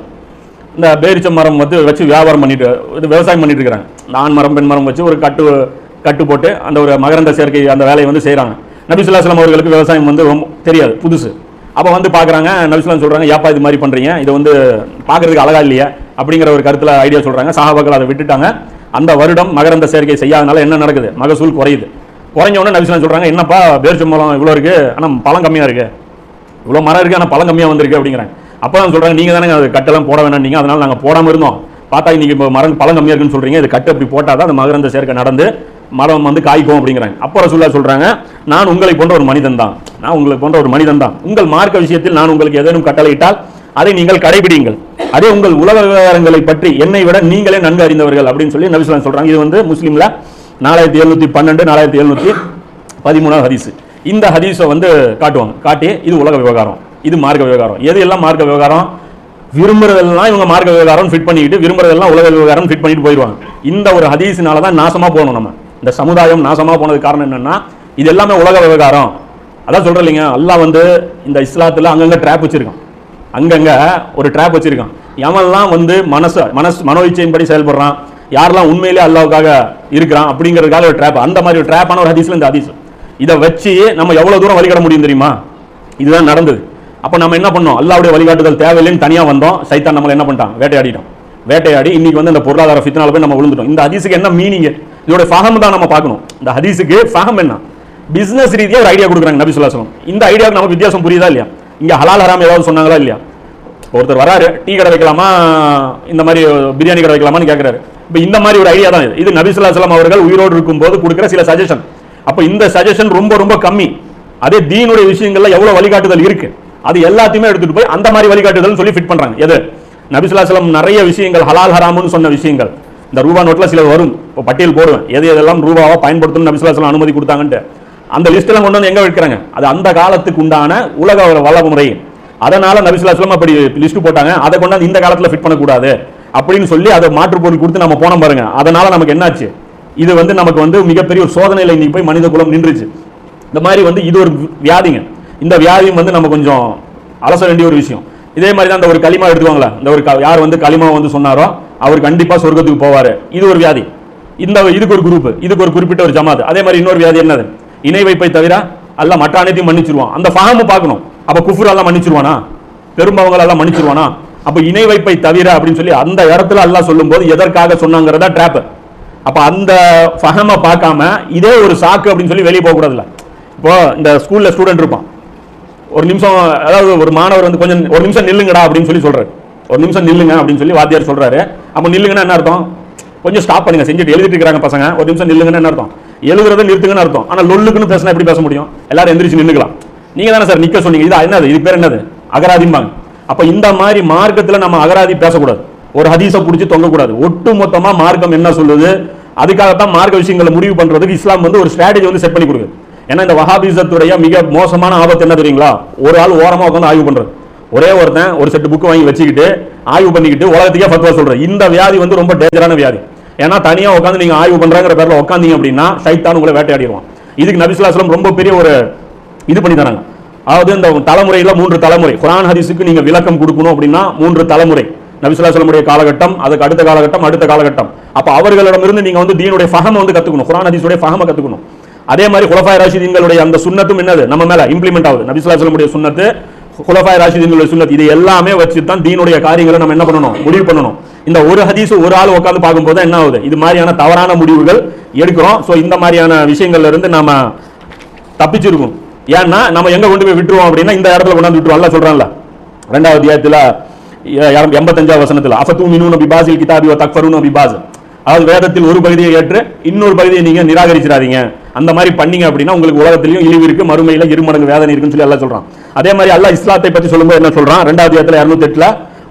இந்த பேரிச்ச மரம் வந்து வச்சு வியாபாரம் பண்ணிட்டு இது விவசாயம் பண்ணிட்டு இருக்கிறாங்க. நான் ஆண் மரம் பெண் மரம் வச்சு ஒரு கட்டு கட்டு போட்டு அந்த ஒரு மகரந்த சேர்க்கை அந்த வேலையை வந்து செய்கிறாங்க நபிசுல்லாஸ்லாம் அவர்களுக்கு விவசாயம் வந்து ரொம்ப தெரியாது புதுசு. அப்போ வந்து பார்க்குறாங்க நபிசுலாம் சொல்கிறாங்க ஏப்பா இது மாதிரி பண்ணுறீங்க இது வந்து பார்க்கறதுக்கு அழகா இல்லையா? அப்படிங்கிற ஒரு கருத்தில் ஐடியா சொல்கிறாங்க சஹாபாக்கள் அதை விட்டுட்டாங்க. அந்த வருடம் மகரந்த சேர்க்கை செய்யாதனால என்ன நடக்குது? மகசூல் குறையுது. குறைஞ்ச உடனே நபிசுல்லாம் சொல்கிறாங்க என்னப்பா பேர் மரம் இவ்வளோ இருக்குது ஆனால் பழம் கம்மியாக இருக்குது இவ்வளோ மரம் இருக்குது ஆனால் பழம் கம்மியாக வந்திருக்கு அப்படிங்கிறாங்க. அப்போ தான் சொல்கிறாங்க நீங்கள் தானே அது கட்டெல்லாம் போட வேணாம் நீங்கள் அதனால் நாங்கள் போடாமல் இருந்தோம். பார்த்தா இன்னைக்கு இப்போ மரம் பழம் கம்மியாக இருக்குன்னு சொல்கிறீங்க இது கட்டு அப்படி போட்டால் தான் அந்த மகரந்த சேர்க்கை நடந்து மரம் வந்து காய்க்கும் அப்படிங்கிறாங்க. அப்போ ரசூல்லா சொல்கிறாங்க நான் உங்களை போன்ற ஒரு மனிதன் தான். நான் உங்களை போன்ற ஒரு மனிதன் தான். உங்கள் மார்க்க விஷயத்தில் நான் உங்களுக்கு ஏதேனும் கட்டளையிட்டால் அதை நீங்கள் கடைபிடிங்கள் அதே உங்கள் உலக விவகாரங்களை பற்றி என்னை விட நீங்களே நன்கு அறிந்தவர்கள் அப்படின்னு சொல்லி நபிசுலாம் சொல்கிறாங்க இது வந்து முஸ்லீமில் நாலாயிரத்தி எழுநூற்றி பன்னெண்டு நாலாயிரத்தி எழுநூற்றி பதிமூணாவது ஹதீஸ். இந்த ஹதீஸை வந்து காட்டுவாங்க. காட்டி இது உலக விவகாரம். இது மார்க்க விவகாரம். எது எல்லாம் மார்க்க விவகாரம்? விரும்புறதெல்லாம் இவங்க மார்க்க விவகாரம் ஃபிட் பண்ணிக்கிட்டு விரும்புறதெல்லாம் உலக விவகாரம் ஃபிட் பண்ணிட்டு போயிடுவாங்க. இந்த ஒரு ஹதீஸினால தான் நாசமாக போகணும் நம்ம. இந்த சமுதாயம் நாசமாக போனதுக்கு காரணம் என்னென்னா இது எல்லாமே உலக விவகாரம். அதான் சொல்கிறேன் இல்லைங்க எல்லாம் வந்து இந்த இஸ்லாத்தில் அங்கங்கே ட்ராப் வச்சுருக்கான். அங்கங்கே ஒரு ட்ராப் வச்சுருக்கான். எவன்லாம் வந்து மனசு மனசு மனோ இச்சையின்படி செயல்படுறான். யாரெல்லாம் உண்மையிலே அல்லாவுக்காக இருக்கிறான் அப்படிங்கிறதுக்காக ஒரு ட்ராப் அந்த மாதிரி ஒரு ட்ராப்பான ஒரு ஹதீஸ்ல இந்த ஹதீஸ். இதை வச்சு நம்ம எவ்வளோ தூரம் வழிகாட முடியும் தெரியுமா? இதுதான் நடந்தது. அப்போ நம்ம என்ன பண்ணோம்? அல்லாவுடைய வழிகாட்டுதல் தேவையில்லைன்னு தனியாக வந்தோம். சைத்தான் நம்மளை என்ன பண்ணிட்டான்? வேட்டையாடிட்டோம் வேட்டையாடி இன்னைக்கு வந்து இந்த பொருளாதார ஃபித்னால போய் நம்ம விழுந்துட்டோம். இந்த ஹதீஸுக்கு என்ன மீனிங் இதோட ஃபஹம் தான் நம்ம பார்க்கணும். இந்த ஹதீஸுக்கு ஃபஹம் என்ன? பிஸ்னஸ் ரீதியாக ஒரு ஐடியா கொடுக்குறாங்க நபி சொல்லா சொல்லம் இந்த ஐடியாவுக்கு நமக்கு வித்தியாசம் புரியுதா இல்லையா? இங்கே ஹலால் ஹராம் ஏதாவது சொன்னாங்களா இல்லையா? ஒருத்தர் வராரு டீ கடை வைக்கலாமா இந்த மாதிரி பிரியாணி கடை வைக்கலாமான்னு கேட்குறாரு இப்போ இந்த மாதிரி ஒரு ஐடியா தான் இது இது அவர்கள் உயிரோடு இருக்கும்போது கொடுக்குற சில சஜஷன் அப்போ இந்த சஜஷன் ரொம்ப ரொம்ப கம்மி அதே தீனுடைய விஷயங்கள்ல எவ்வளோ வழிகாட்டுதல் இருக்கு அது எல்லாத்தையுமே எடுத்துட்டு போய் அந்த மாதிரி வழிகாட்டுதல் சொல்லி ஃபிட் பண்றாங்க எது நபிசுல்லாசலம் நிறைய விஷயங்கள் ஹலால் ஹராமுன்னு சொன்ன விஷயங்கள் இந்த ரூபா நோட்டில் சில வரும் இப்போ பட்டியல் போடுவேன் எது எதெல்லாம் ரூபாவாக பயன்படுத்தணும் நபி அனுமதி கொடுத்தாங்கன்ட்டு அந்த லிஸ்ட்டெல்லாம் கொண்டு வந்து எங்கே வைக்கிறாங்க அது அந்த காலத்துக்கு உண்டான உலக வளமுறை அதனால நபிசுல்லா சொல்லம் அப்படி லிஸ்ட் போட்டாங்க. அதை கொண்டாந்து இந்த காலத்தில் ஃபிட் பண்ணக்கூடாது. அப்படின்னு சொல்லி அதை மாற்று பொருள் கொடுத்து நம்ம போனோம் பாருங்க. அதனால நமக்கு என்னாச்சு? இது வந்து நமக்கு வந்து மிகப்பெரிய ஒரு சோதனையில இன்னைக்கு போய் மனித குலம் நின்றுச்சு. இந்த மாதிரி வந்து இது ஒரு வியாதிங்க. இந்த வியாதியும் வந்து நம்ம கொஞ்சம் அலச வேண்டிய ஒரு விஷயம். இதே மாதிரி தான் இந்த ஒரு களிமா எடுத்துவாங்களா இந்த ஒரு க- யார் வந்து களிமா வந்து சொன்னாரோ அவர் கண்டிப்பாக சொர்க்கத்துக்கு போவார். இது ஒரு வியாதி. இந்த இதுக்கு ஒரு குரூப் இதுக்கு ஒரு குறிப்பிட்ட ஒரு ஜமாத். அதே மாதிரி இன்னொரு வியாதி என்னது? இணை வைப்பை தவிர அல்ல மற்ற அனைத்தையும் மன்னிச்சிருவோம் அந்த ஃபார்மை பார்க்கணும். அப்போ குஃபுரெல்லாம் மன்னிச்சிருவானா? பெரும்பவங்களெல்லாம் மன்னிச்சிருவானா? அப்போ இணை வைப்பை தவிர அப்படின்னு சொல்லி அந்த இடத்துல அல்லாஹ் சொல்லும்போது எதற்காக சொன்னாங்கிறதா ட்ராப் அப்போ அந்த ஃபஹமை பார்க்காம இதே ஒரு சாக்கு அப்படின்னு சொல்லி வெளியே போகக்கூடாதுல்ல. இப்போ இந்த ஸ்கூலில் ஸ்டூடெண்ட் இருப்பான். ஒரு நிமிஷம் அதாவது ஒரு மாணவர் வந்து கொஞ்சம் ஒரு நிமிஷம் நில்லுங்கடா அப்படின்னு சொல்லி சொல்கிறார் ஒரு நிமிஷம் நில்லுங்க அப்படின்னு சொல்லி வாத்தியார் சொல்கிறாரு அப்போ நில்லுங்கன்னா என்ன அர்த்தம்? கொஞ்சம் ஸ்டாப் பண்ணுங்க செஞ்சுட்டு எழுதிட்டு இருக்கிறாங்க பசங்க. ஒரு நிமிஷம் நில்லுங்கன்னு என்ன அர்த்தம்? எழுதுறதை நிறுத்துங்கன்னு அர்த்தம். ஆனால் லொல்லுக்குன்னு பேசினா எப்படி பேச முடியும்? எல்லாரும் எந்திரிச்சு நின்னுக்கலாம் நீங்கள் தானே சார் நிற்க சொன்னீங்க. இது என்னது? இது பேர் என்னது? அகராதிம்பாங்க. அப்போ இந்த மாதிரி மார்க்கத்தில் நம்ம அகராதி பேசக்கூடாது. ஒரு ஹதீஸை பிடிச்சி தொங்கக்கூடாது. ஒட்டு மொத்தமாக மார்க்கம் என்ன சொல்லுது? அதுக்காகத்தான் மார்க்க விஷயங்களை முடிவு பண்ணுறதுக்கு இஸ்லாம் வந்து ஒரு ஸ்ட்ராட்டஜி வந்து செட் பண்ணி கொடுக்குது. ஏன்னா இந்த வஹாபிசத்துடைய மிக மோசமான ஆபத்து என்ன தெரியுங்களா? ஒரு ஆள் ஓரமாக உட்காந்து ஆய்வு பண்ணுறது ஒரே ஒருத்தன் ஒரு செட்டு புக்கு வாங்கி வச்சுக்கிட்டு ஆய்வு பண்ணிக்கிட்டு உலகத்துக்கே ஃபத்வா சொல்கிறேன் இந்த வியாதி வந்து ரொம்ப டேஞ்சரான வியாதி. ஏன்னா தனியாக உட்காந்து நீங்கள் ஆய்வு பண்ணுறாங்கிற பேரில் உட்காந்தீங்க அப்படின்னா சைத்தான் உங்களை வேட்டையாடிடுவான் இதுக்கு நபிசுல்லாஸ்லம் ரொம்ப பெரிய ஒரு இது பண்ணி தராங்க. அதாவது இந்த தலைமுறையில் மூன்று தலைமுறை. குரான் ஹதீஸுக்கு நீங்கள் விளக்கம் கொடுக்கணும் அப்படின்னா மூன்று தலைமுறை. நபிசுல்லாசலமுடைய காலகட்டம் அதுக்கு அடுத்த காலகட்டம் அடுத்த காலகட்டம். அப்போ அவர்களிடமிருந்து நீங்கள் வந்து தீனுடைய ஃபகம் வந்து கற்றுக்கணும் குரான் ஹதீஸுடைய ஃபஹம கத்துக்கணும். அதே மாதிரி குலஃபாய் ராஷிதீன்களுடைய அந்த சுண்ணத்தும் என்னது? நம்ம மேலே இம்ப்ளிமெண்ட் ஆகுது. நபிசுல்லாசலமுடைய சுண்ணத்து குலஃபாய் ராஷிதீன்களுடைய சுண்ணத் இது எல்லாமே வச்சு தான் தீனுடைய காரியங்களை நம்ம என்ன பண்ணணும்? முடிவு பண்ணணும். இந்த ஒரு ஹதீஸ் ஒரு ஆள் உட்காந்து பார்க்கும்போது தான் என்ன ஆகுது? இது மாதிரியான தவறான முடிவுகள் எடுக்கிறோம். ஸோ இந்த மாதிரியான விஷயங்கள்ல இருந்து தப்பிச்சிருக்கோம். ஏன்னா நம்ம எங்க கொண்டு போய் விட்டுருவோம் அப்படின்னா இந்த இடத்துல கொண்டாந்து விட்டுருவோம் அல்ல சொல்றான்ல. ரெண்டாவது அத்தியாயத்தில் எண்பத்தஞ்சாவது வசனத்தில் அஃபத்து மினூன பிபாசில் கிதாபி வ தக்ஃபருன பிபாஸ் அதாவது வேதத்தில் ஒரு பகுதியை ஏற்று இன்னொரு பகுதியை நீங்க நிராகரிச்சிடாதீங்க. அந்த மாதிரி பண்ணீங்க அப்படின்னா உங்களுக்கு உலகத்திலையும் இழிவு இருக்கு மறுமையில இருமடங்கு வேதனை இருக்குன்னு சொல்லி எல்லாம் சொல்றான். அதே மாதிரி அல்லாஹ் இஸ்லாத்தை பற்றி சொல்லும்போது என்ன சொல்றான்? ரெண்டாவது இடத்துல இரநூத்தி எட்டுல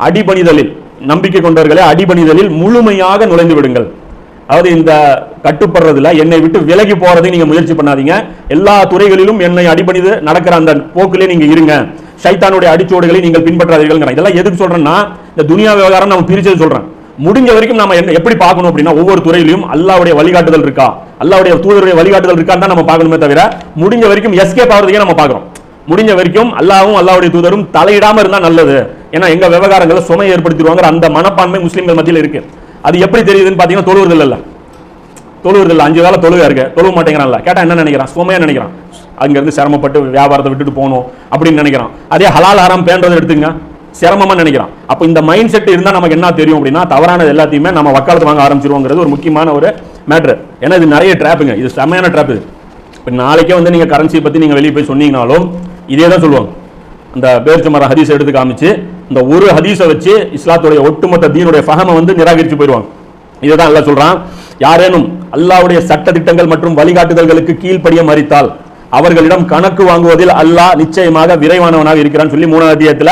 அடிபணிதலில் நம்பிக்கை கொண்டவர்களே அடிபணிதலில் முழுமையாக நுழைந்து விடுங்கள். அதாவது இந்த கட்டுப்படுறதுல என்னை விட்டு விலகி போறதுக்கு நீங்க முயற்சி பண்ணாதீங்க. எல்லா துறைகளிலும் என்னை அடிபணிது நடக்கிற அந்த போக்கிலே நீங்க இருங்க. சைத்தானுடைய அடிச்சோடுகளை நீங்கள் பின்பற்றாதீர்கள் இதெல்லாம் எதுக்கு சொல்றேன்னா இந்த துனியா விவகாரம் நம்ம பிரிச்சது சொல்றேன். முடிஞ்ச வரைக்கும் நம்ம என்ன எப்படி பார்க்கணும் அப்படின்னா ஒவ்வொரு துறையிலும் அல்லாவுடைய வழிகாட்டுதல் இருக்கா? அல்லாவுடைய தூதருடைய வழிகாட்டுதல் இருக்கான்னு தான் நம்ம பார்க்கணுமே தவிர முடிஞ்ச வரைக்கும் எஸ்கேப் ஆகிறதுக்கே நம்ம பார்க்குறோம். முடிஞ்ச வரைக்கும் அல்லாவும் அல்லாவுடைய தூதரும் தலையிடாமல் இருந்தால் நல்லது. ஏன்னா எங்கள் விவகாரங்களை சுமை ஏற்படுத்திடுவாங்க அந்த மனப்பான்மை முஸ்லீம்கள் மத்தியில் இருக்குது அது எப்படி தெரியுதுன்னு பார்த்தீங்கன்னா தொழுவுறது இல்ல. தொழுவுறது அஞ்சு வேலை தொழுகை இருக்கு? தொழுவ மாட்டேங்கிறான்ல. கேட்டால் என்ன நினைக்கிறான்? சுமையாக நினைக்கிறான். அங்கேருந்து சிரமப்பட்டு வியாபாரத்தை விட்டுட்டு போகணும் அப்படின்னு நினைக்கிறான். அதே ஹலால் ஹராம் பேன்றதை எடுத்துங்க. சிரமமாக நினைக்கிறான். அப்போ இந்த மைண்ட் செட் இருந்தால் நமக்கு என்ன தெரியும் அப்படின்னா தவறானது எல்லாத்தையுமே நம்ம வக்காலத்து வாங்க ஆரம்பிச்சிருவோங்கிறது ஒரு முக்கியமான ஒரு மேட்ரு ஏன்னா இது நிறைய ட்ராப்புங்க இது செம்மையான ட்ராப் இது. இப்போ நாளைக்கே வந்து நீங்கள் கரன்சியை பற்றி நீங்கள் வெளியே போய் சொன்னீங்கனாலும் இதே தான் சொல்லுவாங்க. இந்த மரம் ஹரிஸ் எடுத்து காமிச்சு இந்த ஒரு ஹதீஸை வச்சு இஸ்லாத்துடைய ஒட்டுமொத்த தீனுடைய ஃபஹமை வந்து நிராகரித்து போயிடுவாங்க. இதுதான் அல்ல சொல்றான் யாரேனும் அல்லாஹ்வுடைய சட்ட திட்டங்கள் மற்றும் வழிகாட்டுதல்களுக்கு கீழ்ப்படிய மறித்தால் அவர்களிடம் கணக்கு வாங்குவதில் அல்லாஹ் நிச்சயமாக விரைவானவனாக இருக்கிறான்னு சொல்லி மூணாவது அத்தியாயத்துல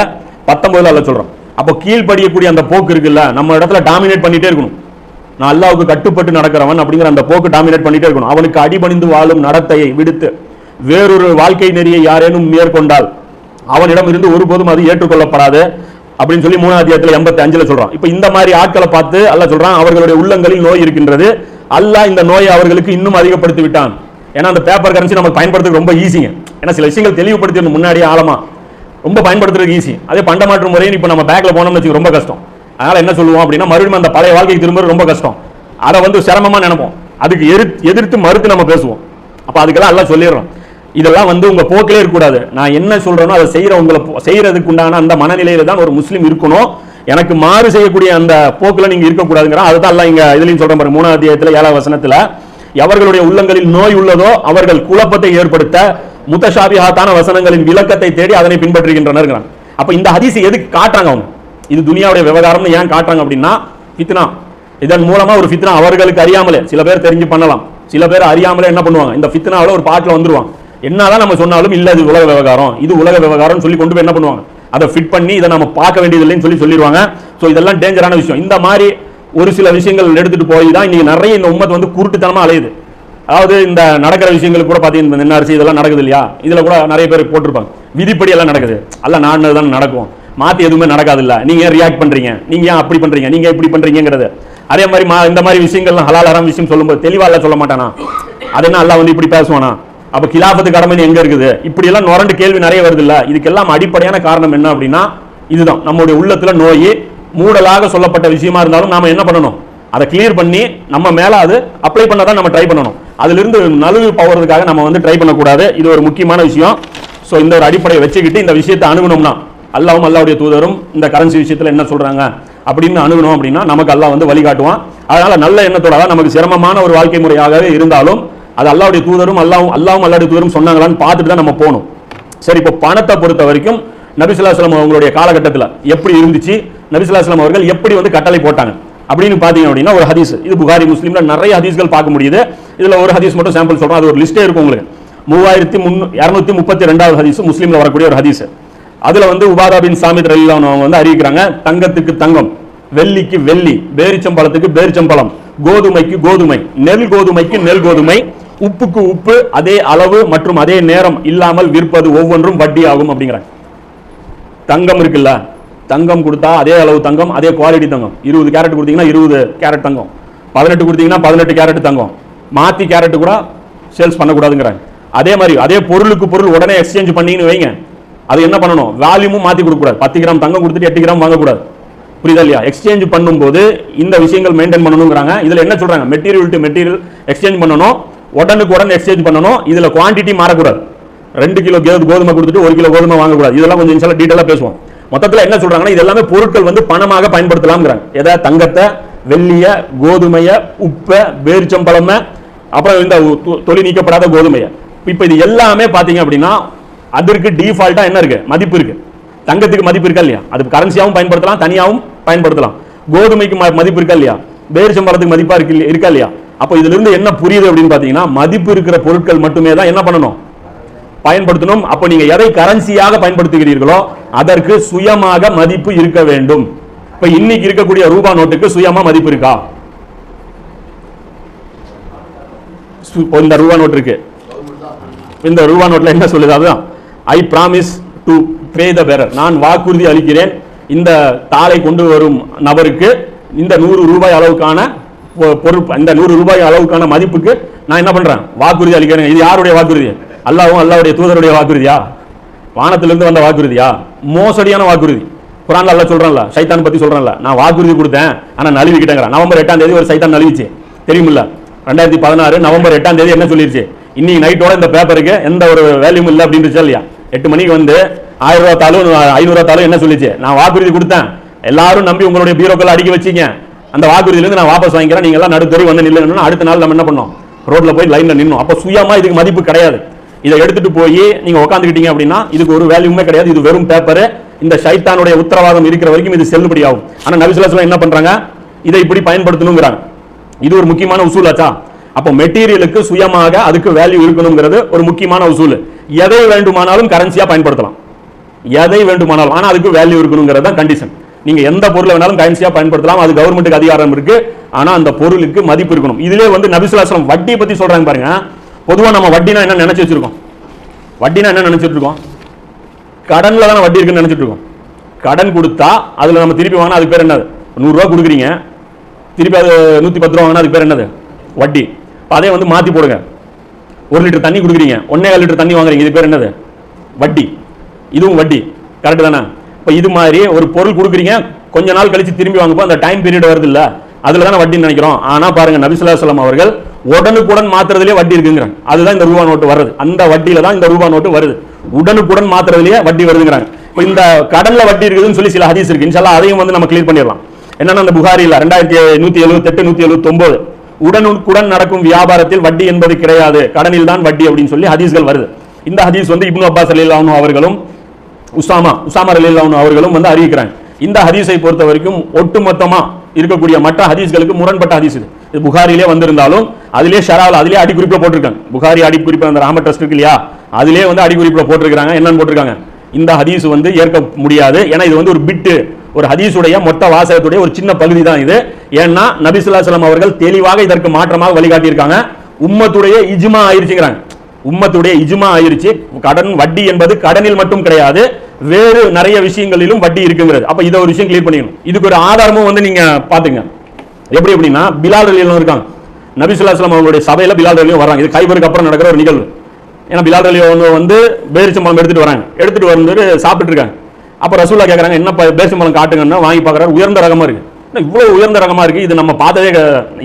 பத்தொன்பதுல அல்ல சொல்கிறான் அப்போ கீழ்ப்படியக்கூடிய அந்த போக்கு இருக்குல்ல நம்ம இடத்துல டாமினேட் பண்ணிட்டே இருக்கணும். நான் அல்லாவுக்கு கட்டுப்பட்டு நடக்கிறவன் அப்படிங்கிற அந்த போக்கு டாமினேட் பண்ணிட்டே இருக்கணும். அவனுக்கு அடிபணிந்து வாழும் நடத்தையை விடுத்து வேறொரு வாழ்க்கை நெறியை யாரேனும் மேற்கொண்டால் அவனிடம் இருந்து ஒருபோதும் அது ஏற்றுக்கொள்ளப்படாது அப்படின்னு சொல்லி மூணாவது அத்தியாயத்தில் எண்பத்தி அஞ்சில் சொல்கிறான் இப்போ இந்த மாதிரி ஆட்களை பார்த்து அல்ல சொல்கிறான் அவர்களுடைய உள்ளங்களில் நோய் இருக்கின்றது. அல்ல இந்த நோயை அவர்களுக்கு இன்னும் அதிகப்படுத்தி விட்டான். ஏன்னா அந்த பேப்பர் கரன்சி நம்ம பயன்படுத்துறது ரொம்ப ஈஸிங்க ஏன்னா சில விஷயங்கள் தெளிவுபடுத்தி முன்னாடியே ஆழமா. ரொம்ப பயன்படுத்துறது ஈஸி அதே பண்டமாற்று முறையும் இப்போ நம்ம பேக்கில் போனோம்னு வச்சுக்க ரொம்ப கஷ்டம். அதனால் என்ன சொல்லுவோம் அப்படின்னா மறுபடியும் அந்த பழைய வாழ்க்கைக்கு திரும்ப ரொம்ப கஷ்டம். அதை வந்து சிரமமாக நினைப்போம். அதுக்கு எதிர்த்து எதிர்த்து மறுத்து நம்ம பேசுவோம். அப்போ அதுக்கெல்லாம் எல்லாம் சொல்லிடுறோம் இதெல்லாம் வந்து உங்க போக்கிலே இருக்கக்கூடாது. நான் என்ன சொல்றேனோ அதை செய்யற உங்களை செய்யறதுக்கு உண்டான அந்த மனநிலையில தான் ஒரு முஸ்லீம் இருக்கணும். எனக்கு மாறு செய்யக்கூடிய அந்த போக்கில் நீங்க இருக்கக்கூடாதுங்கிற அதுதான் எல்லாம் இங்க இதுலையும் சொல்ற பாருங்க மூணாவது அத்தியாயத்தில் ஏழாவது வசனத்தில். எவர்களுடைய உள்ளங்களில் நோய் உள்ளதோ அவர்கள் குழப்பத்தை ஏற்படுத்த முத்தஷாபிஹாத்தான வசனங்களின் விளக்கத்தை தேடி அதனை பின்பற்றுகின்றனர் அப்ப இந்த ஹதீஸ் எதுக்கு காட்டுறாங்க அவங்க? இது துனியாவுடைய விவகாரம்னு ஏன் காட்டுறாங்க அப்படின்னா ஃபித்னா. இதன் மூலமா ஒரு ஃபித்னா அவர்களுக்கு அறியாமலே சில பேர் தெரிஞ்சு பண்ணலாம். சில பேர் அறியாமலே என்ன பண்ணுவாங்க? இந்த ஃபித்னாவில் ஒரு பாட்டில் வந்துருவாங்க என்னதான் நம்ம சொன்னாலும் இல்லை இது உலக விவகாரம். இது உலக விவகாரம்னு சொல்லி கொண்டு போய் என்ன பண்ணுவாங்க? அதை ஃபிட் பண்ணி இதை நம்ம பார்க்க வேண்டியதில்லைன்னு சொல்லி சொல்லிடுவாங்க. ஸோ இதெல்லாம் டேஞ்சரான விஷயம். இந்த மாதிரி ஒரு சில விஷயங்கள் எடுத்துகிட்டு போய் தான் இன்னைக்கு நிறைய இந்த உம்மத்து வந்து குருட்டுத்தனமாக அலையுது. அதாவது இந்த நடக்கிற விஷயங்களுக்கு கூட பார்த்தீங்கன்னா இந்த இதெல்லாம் நடக்குது இல்லையா? இதில் கூட நிறைய பேர் போட்டிருப்பாங்க. விதிப்படி எல்லாம் நடக்குது. அல்ல நான் தான் நடக்கும். மாற்றி எதுவுமே நடக்காது இல்லை நீங்கள் ஏன் ரியாக்ட் பண்ணுறீங்க நீங்கள் ஏன் அப்படி பண்ணுறீங்க நீங்கள் இப்படி பண்ணுறீங்கிறது அதே மாதிரி மா- இந்த மாதிரி விஷயங்கள்லாம் ஹலால் ஹராம் விஷயம் சொல்லும்போது தெளிவாக சொல்ல மாட்டானா? அது என்ன அல்லாஹ் வந்து இப்படி பேசுவானா? அப்ப கிலாபத்து கடமை எங்க இருக்குது? இப்படி எல்லாம் நுரண்டு கேள்வி நிறைய வருது இல்ல இதுக்கெல்லாம் அடிப்படையான காரணம் என்ன அப்படின்னா இதுதான். நம்முடைய உள்ளத்துல நோய் மூடலாக சொல்லப்பட்ட விஷயமா இருந்தாலும் நாம என்ன பண்ணணும்? அதை கிளியர் பண்ணி நம்ம மேல அது அப்ளை பண்ண தான் நம்ம ட்ரை பண்ணணும். அதுல இருந்து நழுவு போகிறதுக்காக நம்ம வந்து ட்ரை பண்ணக்கூடாது. இது ஒரு முக்கியமான விஷயம். ஸோ இந்த ஒரு அடிப்படையை வச்சுக்கிட்டு இந்த விஷயத்தை அணுகணும்னா அல்லாவும் அல்லாவுடைய தூதரும் இந்த கரன்சி விஷயத்துல என்ன சொல்றாங்க? அப்படின்னு அணுகணும் அப்படின்னா நமக்கு அல்லா வந்து வழிகாட்டுவான். அதனால நல்ல எண்ணத்தோட தான் நமக்கு சிரமமான ஒரு வாழ்க்கை முறையாகவே இருந்தாலும் அது அல்லாவுடைய தூதரும் அல்லாவும் அல்லாவும் அல்லாவுடைய தூதரும் சொன்னாங்களான்னு பார்த்துட்டு தான் நம்ம போகணும். சரி இப்போ பணத்தை பொறுத்த வரைக்கும் நபிசுல்லாஸ்லாம் அவங்களுடைய காலகட்டத்தில் எப்படி இருந்துச்சு? நபிசுல்லாஸ்லாம் அவர்கள் எப்படி வந்து கட்டளை போட்டாங்க? அப்படின்னு பார்த்தீங்க அப்படின்னா ஒரு ஹதீஸ். இது புகாரி முஸ்லீம்ல நிறைய ஹதீஸ்கள் பார்க்க முடியுது. இதில் ஒரு ஹதீஸ் மட்டும் சாம்பிள் சொல்கிறோம் அது ஒரு லிஸ்டே இருக்கும் உங்களுக்கு. மூவாயிரத்தி முன்னு இரநூத்தி முப்பத்தி ரெண்டாவது ஹதீஸ் முஸ்லீமில் வரக்கூடிய ஒரு ஹதீஸ். அதில் வந்து உபாதா பின் சாமித் ரலிலான் அவங்க வந்து அறிவிக்கிறாங்க தங்கத்துக்கு தங்கம் வெள்ளிக்கு வெள்ளி பேரிச்சம்பழத்துக்கு பேரிச்சம்பழம் கோதுமைக்கு கோதுமை நெல் கோதுமைக்கு நெல் கோதுமை உப்புக்கு உப்பு அதே அளவு மற்றும் அதே நேரம் இல்லாமல் விற்பது ஒவ்வொன்றும் வட்டி ஆகும் அப்படிங்கிறாங்க. தங்கம் இருக்குல்ல? தங்கம் கொடுத்தா அதே அளவு தங்கம் அதே குவாலிட்டி தங்கம். இருபது கேரட் கொடுத்தீங்கன்னா இருபது கேரட் தங்கம். பதினெட்டு கொடுத்தீங்கன்னா பதினெட்டு கேரட் தங்கம். மாத்தி கேரட் கூட சேல்ஸ் பண்ணக்கூடாதுங்கிறாங்க. அதே மாதிரி அதே பொருளுக்கு பொருள் உடனே எக்ஸ்சேஞ்ச் பண்ணீங்கன்னு வைங்க. அது என்ன பண்ணணும்? வேல்யூமும் மாத்தி கொடுக்கக்கூடாது. பத்து கிராம் தங்கம் கொடுத்துட்டு எட்டு கிராம் வாங்கக்கூடாது. புரியுதா இல்லையா? எக்ஸ்சேஞ்ச் பண்ணும்போது இந்த விஷயங்கள் மெயின்டைன் பண்ணணுங்கிறாங்க. இதில் என்ன சொல்றாங்க? மெட்டீரியல் டு மெட்டீரியல் எக்ஸ்சேஞ்ச் பண்ணணும். உடனுக்கு உடனே எக்ஸ்சேஞ்ச் பண்ணணும். இதில் குவான்டிட்டி மாறக்கூடாது. ரெண்டு கிலோ கே- கோதுமை கொடுத்துட்டு ஒரு கிலோ கோதுமை வாங்கக்கூடாது. இதெல்லாம் கொஞ்சம் இன்ஷால்லா டீட்டெயிலாக பேசுவோம். மொத்தத்தில் என்ன சொல்றாங்கன்னா இது எல்லாமே பொருட்கள் வந்து பணமாக பயன்படுத்தலாம்ங்கிறாங்க. எதாவது தங்கத்தை வெள்ளிய கோதுமைய உப்பை பேரிச்சம்பழமை அப்புறம் இந்த தொ- தொழில் நீக்கப்படாத கோதுமையை. இப்போ இது எல்லாமே பார்த்தீங்க அப்படின்னா அதற்கு டிஃபால்ட்டாக என்ன இருக்கு? மதிப்பு இருக்கு. தங்கத்துக்கு மதிப்பு இருக்கா இல்லையா? அது கரன்சியாகவும் பயன்படுத்தலாம் தனியாகவும் பயன்படுத்தலாம். கோதுமைக்கு ம- மதிப்பு இருக்கா இல்லையா? பேரிச்சம்பழத்துக்கு மதிப்பாக இருக்கு இருக்கா இல்லையா? அப்போ இதுல இருந்து என்ன புரியுது அப்படின்னு பாத்தீங்கன்னா மதிப்பு இருக்கிற பொருட்கள் மட்டுமே தான் என்ன பண்ணணும்? பயன்படுத்தணும். அப்போ நீங்க எதை கரன்சியாக பயன்படுத்துகிறீர்களோ அதற்கு சுயமாக மதிப்பு இருக்க வேண்டும். இப்ப இன்னைக்கு இருக்கக்கூடிய ரூபா நோட்டுக்கு சுயமா மதிப்பு இருக்கா? இந்த ரூபா நோட் இருக்கு இந்த ரூபா நோட்ல என்ன சொல்லுது? அதுதான். ஐ பிராமிஸ் டு பே த பேரர் நான் வாக்குறுதி அளிக்கிறேன். இந்த தாளை கொண்டு வரும் நபருக்கு இந்த நூறு ரூபாய் அளவுக்கான பொருள் இந்த நூறு ரூபாய் அளவுக்கான மதிப்புக்கு நான் என்ன பண்றேன்? வாக்குறுதி அளிக்கிறேன். இது யாருடைய வாக்குறுதி? அல்லாவும் அல்லாவுடைய தூதருடைய வாக்குறுதியா? வானத்திலிருந்து வந்த வாக்குறுதியா? மோசடியான வாக்குறுதி. குரான் அல்ல சொல்கிறேன்ல சைத்தான் பத்தி சொல்கிறேன்ல நான் வாக்குறுதி கொடுத்தேன் ஆனா நழுவிக்கிட்டேங்கிறேன். நவம்பர் எட்டாம் தேதி ஒரு சைத்தான் நழுவிச்சு. தெரியுமில்ல? ரெண்டாயிரத்தி பதினாறு நவம்பர் எட்டாம் தேதி என்ன சொல்லிருச்சு? இன்னைக்கு நைட்டோட இந்த பேப்பருக்கு எந்த ஒரு வேல்யூம் இல்லை அப்படின்னு இல்லையா? எட்டு மணிக்கு வந்து ஆயிரம் ரூபா தாலும் ஐநூறுவா தாலும் என்ன சொல்லிச்சு? நான் வாக்குறுதி கொடுத்தேன். எல்லாரும் நம்பி உங்களுடைய பீரோக்கள் அடிக்க வச்சிங்க. அந்த வாக்குறுதியிலிருந்து நான் வாபஸ் வாங்கிக்கிறேன். நீங்கள் எல்லாம் நடுத்தறி வந்து நில்லுங்கன்னு அடுத்த நாள் நம்ம என்ன பண்ணோம்? ரோட்ல போய் லைன்ல நின்னோம். அப்போ சுயமா இதுக்கு மதிப்பு கிடையாது. இதை எடுத்துட்டு போய் நீங்க உட்காந்துக்கிட்டீங்க அப்படின்னா இதுக்கு ஒரு வேல்யூமே கிடையாது. இது வெறும் பேப்பர் இந்த சைத்தானுடைய உத்தரவாதம் இருக்கிற வரைக்கும் இது செல்லுபடி ஆகும் ஆனா என்ன பண்றாங்க? இதை இப்படி பயன்படுத்தணுங்கிறாங்க. இது ஒரு முக்கியமான உசூல் ஆச்சா? அப்போ மெட்டீரியலுக்கு சுயமாக அதுக்கு வேல்யூ இருக்கணுங்கிறது ஒரு முக்கியமான உசூல். எதை வேண்டுமானாலும் கரன்சியாக பயன்படுத்தலாம். எதை வேண்டுமானாலும். ஆனா அதுக்கு வேல்யூ இருக்கணுங்கிறது தான் கண்டிஷன் நீங்க எந்த பொருளை வேணாலும் கரன்சியா பயன்படுத்தலாம். அது கவர்மெண்ட்டுக்கு அதிகாரம் இருக்கு. ஆனா அந்த பொருளுக்கு மதிப்பு இருக்கணும். இதுலேயே வந்து நபிசுலாசலம் வட்டியை பத்தி சொல்றாங்க பாருங்க. பொதுவா நம்ம வட்டினா என்ன நினைச்சு வச்சிருக்கோம்? வட்டினா என்ன நினைச்சிட்டு இருக்கோம்? கடன்ல தானே வட்டி இருக்குன்னு நினைச்சிட்டு இருக்கோம். கடன் கொடுத்தா அதுல நம்ம திருப்பி வாங்கினா அதுக்கு பேர் என்னது? நூறுரூவா கொடுக்குறீங்க. திருப்பி அது நூற்றி பத்து ரூபா வாங்கினா அதுக்கு பேர் என்னது? வட்டி. அதே வந்து மாற்றி போடுங்க. ஒரு லிட்டர் தண்ணி கொடுக்குறீங்க. ஒன்னே கால் லிட்டர் தண்ணி வாங்குறீங்க. இது பேர் என்னது? வட்டி. இதுவும் வட்டி. கரெக்டு தானே? இப்போ இது மாதிரி ஒரு பொருள் கொடுக்குறீங்க கொஞ்ச நாள் கழித்து திரும்பி வாங்கப்போ அந்த டைம் பீரியட் வருது இல்லை அதில் தானே வட்டின்னு நினைக்கிறோம். ஆனா பாருங்க நபிசுல்லாசலம் அவர்கள் உடனுக்குடன் மாத்துறதுலேயே வட்டி இருக்குங்கிறாங்க. அதுதான் இந்த ரூபா நோட்டு வருது அந்த வட்டியில தான் இந்த ரூபா நோட்டு வருது. உடனுக்குடன் மாத்துறதுலேயே வட்டி வருதுங்கிறாங்க. இப்போ இந்த கடன்ல வட்டி இருக்குதுன்னு சொல்லி சில ஹதீஸ் இருக்கு. இன்ஷால்லா அதையும் வந்து நம்ம கிளியர் பண்ணிடலாம். என்னன்னா அந்த புகாரியில் ரெண்டாயிரத்தி நூற்றி எழுபத்தெட்டு நூற்றி எழுபத்தொம்போது உடனுக்குடன் நடக்கும் வியாபாரத்தில் வட்டி என்பது கிடையாது. கடனில் தான் வட்டி அப்படின்னு சொல்லி ஹதீஸ்கள் வருது. இந்த ஹதீஸ் வந்து இப்னு அப்பாஸ் அலி அவர்களும் உசாமா உசாமா அலில்லாஹு அவர்களும் வந்து அறிவிக்கிறாங்க. இந்த ஹதீஸை பொறுத்த வரைக்கும் ஒட்டுமொத்தமாக இருக்கக்கூடிய மற்ற ஹதீஸ்களுக்கு முரண்பட்ட ஹதீஸ் இது. இது புகாரிலே வந்திருந்தாலும் அதிலே ஷராவில் அதிலே அடிக்குறிப்பில் போட்டிருக்காங்க. புகாரி அடிக்குறிப்பு அந்த ராம ட்ரஸ்ட் இருக்கு இல்லையா? அதிலே வந்து அடிக்குறிப்பில் போட்டிருக்கிறாங்க. என்னன்னு போட்டிருக்காங்க? இந்த ஹதீஸ் வந்து ஏற்க முடியாது. ஏன்னா இது வந்து ஒரு பிட்டு. ஒரு ஹதீஸுடைய மொத்த வாசகத்துடைய ஒரு சின்ன பகுதி தான் இது. ஏன்னா நபிசுல்லாசலம் அவர்கள் தெளிவாக இதற்கு மாற்றமாக வழிகாட்டியிருக்காங்க. உம்மத்துடைய இஜ்மா ஆயிருச்சுங்கிறாங்க. உம்மத்துடைய இஜுமா ஆயிருச்சு. கடன் வட்டி என்பது கடனில் மட்டும் கிடையாது. வேறு நிறைய விஷயங்களிலும் வட்டி இருக்குங்கிறது. அப்ப இதை ஒரு விஷயம் கிளியர் பண்ணிக்கணும். இதுக்கு ஒரு ஆதாரமும் வந்து நீங்க பாத்துங்க எப்படி எப்படின்னா பிலால் ரலியும் இருக்காங்க. நபிசுல்லாஸ்லாம் அவங்களுடைய சபையில பிலால் ரலியும் வராங்க இது கைபருக்கு அப்புறம் நடக்கிற ஒரு நிகழ்வு. ஏன்னா பிலால் ரலியோ அவங்க வந்து பேரிச்சம்பழம் எடுத்துட்டு வராங்க. எடுத்துட்டு வந்து சாப்பிட்டு இருக்காங்க. அப்ப ரசூல்லா கேட்குறாங்க என்ன பேரிச்சம்பழம் காட்டுங்கன்னா வாங்கி பார்க்கறாரு. உயர்ந்த ரகமா இருக்கு. இவ்வளோ இவ்வளவு உயர்ந்த ரகமா இருக்கு. இது நம்ம பார்த்ததே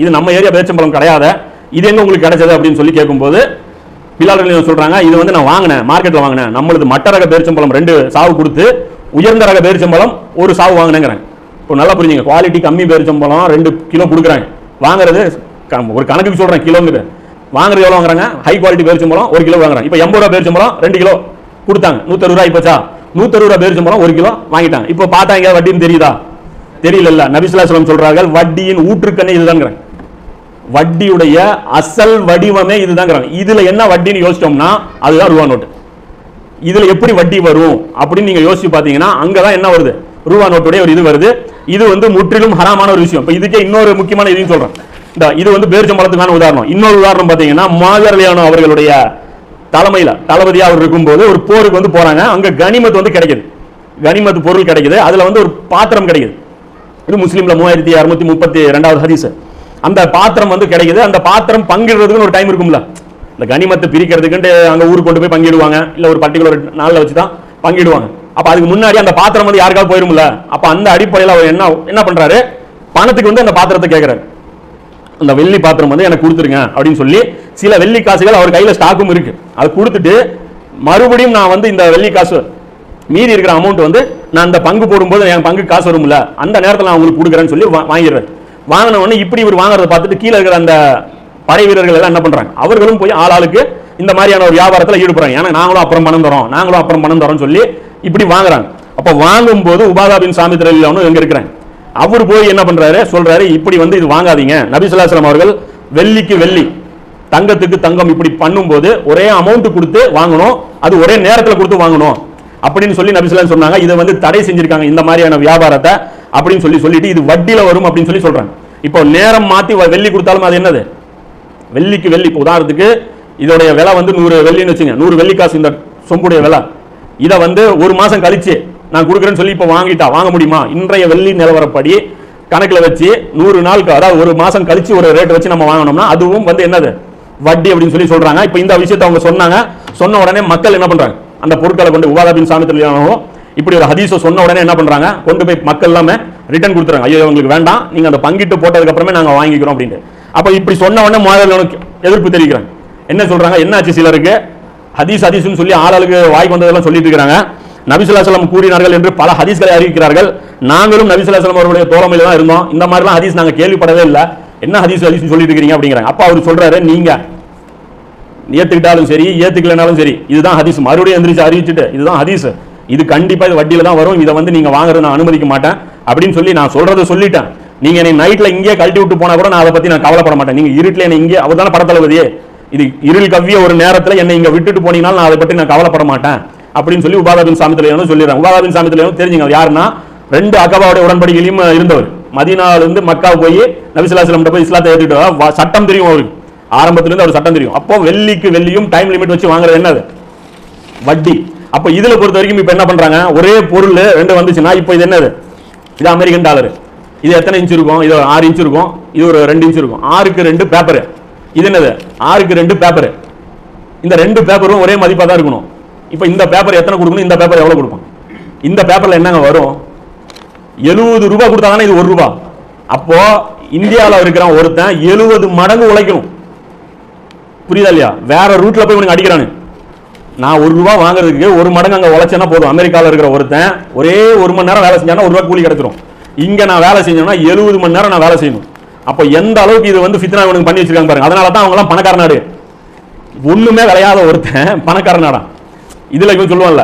இது நம்ம ஏரியா பேரிச்சம்பழம் கிடையாது இது எங்க உங்களுக்கு கிடைச்சது அப்படின்னு சொல்லி கேட்கும்போது பிலால் சொல்றாங்க இது வந்து நான் வாங்கினேன் மார்க்கெட்ல வாங்கினேன். நம்மளது மட்ட ரக பேரிச்சம்பழம் ரெண்டு சாவு கொடுத்து உயர்ந்த ரக பேரிச்சம்பழம் ஒரு சாவு வாங்கினேங்கிறாங்க இப்போ நல்லா புரிஞ்சுங்க குவாலிட்டி கம்மி பேரிச்சம்பழம் ரெண்டு கிலோ கொடுக்குறாங்க வாங்குறது க- ஒரு கணக்குக்கு சொல்றேன் கிலோங்குது வாங்குறது எவ்வளோ வாங்குறாங்க? ஹை குவாலிட்டி பேரிச்சம்பழம் ஒரு கிலோ வாங்குறாங்க. இப்போ எண்பது ரூபா பேரிச்சம்பழம் ரெண்டு கிலோ கொடுத்தாங்க. நூத்தறுபது ரூபாய் போச்சா நூத்தறுபது ரூபா பேரிச்சம்பழம் ஒரு கிலோ வாங்கிட்டாங்க. இப்போ பார்த்தா எங்கேயாவது வட்டின்னு தெரியுதா? தெரியல நபிசுல்லாஸ்லம் சொல்றார்கள் வட்டியின் ஊற்றுக்கண்ணே இதுதாங்கிறாங்க வட்டியுடைய அசல் வடிவமே இதுதாங்கிறாங்க. இதுல என்ன வட்டின்னு யோசிச்சோம்னா அதுதான் ரூபா நோட்டு. இதுல எப்படி வட்டி வரும் அப்படின்னு நீங்க யோசிச்சு பாத்தீங்கன்னா அங்கதான் என்ன வருது? ரூபா நோட்டுடைய ஒரு இது வருது. இது வந்து முற்றிலும் ஹராமான ஒரு விஷயம். இப்ப இதுக்கே இன்னொரு முக்கியமான இதையும் சொல்றேன். இந்த இது வந்து பேரிச்சம்பழத்துக்கான உதாரணம். இன்னொரு உதாரணம் பாத்தீங்கன்னா மாதர்லியானோ அவர்களுடைய தலைமையில தளபதியா அவர் இருக்கும்போது ஒரு போருக்கு வந்து போறாங்க. அங்க கனிமத்து வந்து கிடைக்குது. கனிமத்து பொருள் கிடைக்குது. அதுல வந்து ஒரு பாத்திரம் கிடைக்குது. இது முஸ்லீம்ல மூவாயிரத்தி அறுநூத்தி முப்பத்தி ரெண்டாவது ஹதீஸ். அந்த பாத்திரம் வந்து கிடைக்குது. அந்த பாத்திரம் பங்கிடுறதுக்குன்னு ஒரு டைம் இருக்கும்ல. இந்த கனிமத்தை பிரிக்கிறதுக்குன்ட்டு அங்கே ஊருக்கு கொண்டு போய் பங்கிடுவாங்க. இல்லை ஒரு பர்டிகுலர் நாளில் வச்சு தான் பங்கிடுவாங்க. அப்போ அதுக்கு முன்னாடி அந்த பாத்திரம் வந்து யாருக்காவது போயிரும்ல. அப்போ அந்த அடிப்படையில் அவர் என்ன என்ன பண்ணுறாரு பணத்துக்கு வந்து அந்த பாத்திரத்தை கேட்குறாரு அந்த வெள்ளி பாத்திரம் வந்து எனக்கு கொடுத்துருங்க அப்படின்னு சொல்லி சில வெள்ளி காசுகள் அவர் கையில் ஸ்டாக்கும் இருக்கு. அதை கொடுத்துட்டு மறுபடியும் நான் வந்து இந்த வெள்ளி காசு மீதி இருக்கிற அமௌண்ட் வந்து நான் அந்த பங்கு போடும்போது என் பங்கு காசு வரும்ல. அந்த நேரத்தில் நான் உங்களுக்கு கொடுக்குறேன்னு சொல்லி வா- வாங்கிடுறேன். வாங்கினவொடனே இப்படி இவர் வாங்குறத பார்த்துட்டு கீழே இருக்கிற அந்த படை வீரர்கள் எல்லாம் என்ன பண்றாங்க? அவர்களும் போய் ஆளாளுக்கு இந்த மாதிரியான ஒரு வியாபாரத்தில் ஈடுபடுறாங்க. ஏன்னா நாங்களும் அப்புறம் பணம் தரோம். நாங்களும் அப்புறம் பணம் தரோம்னு சொல்லி இப்படி வாங்குறாங்க. அப்போ வாங்கும்போது உபாதாபின் சாமி சாமித்திரல் எங்க இருக்கிறாங்க அவர் போய் என்ன பண்றாரு? சொல்றாரு இப்படி வந்து இது வாங்காதீங்க. நபிசுல்லாஸ்லாம் அவர்கள் வெள்ளிக்கு வெள்ளி தங்கத்துக்கு தங்கம் இப்படி பண்ணும்போது ஒரே அமௌண்ட் கொடுத்து வாங்கணும். அது ஒரே நேரத்தில் கொடுத்து வாங்கணும். அப்படின்னு சொல்லி நபி சொன்னாங்க. இதை வந்து தடை செஞ்சிருக்காங்க இந்த மாதிரியான வியாபாரத்தை. அப்படின்னு சொல்லி சொல்லிட்டு இது வட்டியில வரும் அப்படின்னு சொல்லி சொல்றாங்க. இப்போ நேரம் மாத்தி வ- வெள்ளி கொடுத்தாலும் அது என்னது? வெள்ளிக்கு வெள்ளி. இப்போ உதாரணத்துக்கு இதோடைய விலை வந்து நூறு வெள்ளின்னு வச்சுங்க. நூறு வெள்ளி காசு இந்த சொம்புடைய விலை. இதை வந்து ஒரு மாசம் கழிச்சு நான் கொடுக்குறேன்னு சொல்லி இப்போ வாங்கிட்டா வாங்க முடியுமா? இன்றைய வெள்ளி நிலவரப்படி கணக்கில் வச்சு நூறு நாளுக்கு அதாவது ஒரு மாசம் கழிச்சு ஒரு ரேட் வச்சு நம்ம வாங்கினோம்னா அதுவும் வந்து என்னது? வட்டி அப்படின்னு சொல்லி சொல்றாங்க. இப்போ இந்த விஷயத்தை அவங்க சொன்னாங்க. சொன்ன உடனே மக்கள் என்ன பண்றாங்க? அந்த பொருட்களை கொண்டு உபாதாபின் சாமித்திரியானோ இப்படி ஒரு ஹதீஸை சொன்ன உடனே என்ன பண்ணுறாங்க கொண்டு போய் மக்கள் எல்லாமே ரிட்டர்ன் கொடுத்துறாங்க. ஐயோ உங்களுக்கு வேண்டாம். நீங்கள் அந்த பங்கிட்டு போட்டதுக்கப்புறமே நாங்கள் வாங்கிக்கிறோம் அப்படின்ட்டு. அப்போ இப்படி சொன்ன உடனே மாதவர்களுக்கு எதிர்ப்பு தெரிவிக்கிறாங்க. என்ன சொல்றாங்க? என்னாச்சு சிலருக்கு? ஹதீஸ் ஹதீஸ்னு சொல்லி ஆளுக்கு வாய்க்கு வந்ததெல்லாம் சொல்லிட்டு இருக்காங்க நபிசுல்லாசலம் கூறினார்கள் என்று பல ஹதீஸ்களை அறிவிக்கிறார்கள். நாங்களும் நபிசுல்லாசலம் அவருடைய தோழமையில் தான் இருந்தோம். இந்த மாதிரிலாம் ஹதீஸ் நாங்கள் கேள்விப்படவே இல்லை. என்ன ஹதீஸ் ஹதீஸ் சொல்லிட்டு இருக்கிறீங்க அப்படிங்கிறாங்க. அப்போ அவர் சொல்றாரு நீங்க ஏத்துக்கிட்டாலும் சரி ஏற்றுக்கலனாலும் சரி இதுதான் ஹதீஸ். மறுபடியும் எந்திரிச்சு அறிவிச்சுட்டு இதுதான் ஹதீஸ். இது கண்டிப்பாக இது வட்டியில் தான் வரும். இதை வந்து நீங்கள் வாங்குறது நான் அனுமதிக்க மாட்டேன். அப்படின்னு சொல்லி நான் சொல்கிறத சொல்லிட்டேன். நீங்கள் என்னை நைட்டில் இங்கே கழட்டி விட்டு போனால் கூட நான் அதை பற்றி நான் கவலைப்பட மாட்டேன். நீங்கள் இருட்டில் என்னை இங்கே அவர் தானே படத்தளபதியே. இது இருள் கவ்விய ஒரு நேரத்தில் என்னை இங்கே விட்டுட்டு போனீங்கனாலும் நான் அதை பற்றி நான் கவலைப்பட மாட்டேன். அப்படின்னு சொல்லி உபாதாபின் சாமித்திலையும் சொல்லிடுறேன் உபாதாபின் சாமித்திலையும் தெரிஞ்சுங்க யாருன்னா ரெண்டு அகபாவுடைய உடன்படிக்கையிலும் இருந்தவர். மதினாவிலிருந்து இருந்து மக்கா போய் நபிசுல்லாஸ்லம் போய் இஸ்லாத்தை ஏற்றுட்டு சட்டம் தெரியும் அவருக்கு. ஆரம்பத்திலிருந்து அவர் சட்டம் தெரியும். அப்போ வெள்ளிக்கு வெள்ளியும் டைம் லிமிட் வச்சு வாங்குறது என்னது? வட்டி. அப்ப இதுல பொறுத்த வரைக்கும் இப்ப என்ன பண்றாங்க? ஒரே பொருள் ரெண்டு வந்துச்சுன்னா இப்போ இது என்னது? இது அமெரிக்கன் டாலர் இது எத்தனை இன்ச் இருக்கும்? இது ஒரு ஆறு இன்ச் இருக்கும். இது ஒரு ரெண்டு இன்ச் இருக்கும். ஆறுக்கு ரெண்டு பேப்பர் இது என்னது? ஆறுக்கு ரெண்டு பேப்பர் இந்த ரெண்டு பேப்பரும் ஒரே மதிப்பாக தான் இருக்கணும். இப்போ இந்த பேப்பர் எத்தனை கொடுக்கணும்? இந்த பேப்பர் எவ்வளோ கொடுப்பான் இந்த பேப்பரில் என்னங்க வரும்? எழுபது ரூபாய் கொடுத்தாங்கன்னா இது ஒரு ரூபா. அப்போ இந்தியாவில் இருக்கிறான் ஒருத்தன் எழுபது மடங்கு உழைக்கணும். புரியுதா இல்லையா? வேற ரூட்ல போய் உனக்கு அடிக்கிறானு. நான் ஒரு ரூபா வாங்குறதுக்கு ஒரு மடங்கு அங்கே உழைச்சேன்னா போதும். அமெரிக்காவில் இருக்கிற ஒருத்தன் ஒரே ஒரு மணி நேரம் வேலை செஞ்சானா ஒரு ரூபா கூலி கிடைச்சிரும். இங்கே நான் வேலை செஞ்சேன்னா எழுபது மணி நேரம் நான் வேலை செய்யணும். அப்போ எந்த அளவுக்கு இது வந்து ஃபித்னா இவனுக்கு பண்ணி வச்சிருக்காங்க பாருங்க. அதனால தான் அவங்களாம் எல்லாம் பணக்கார நாடு விளையாத ஒருத்தன் பணக்கார நாடா இதுல இவன் சொல்லுவான்ல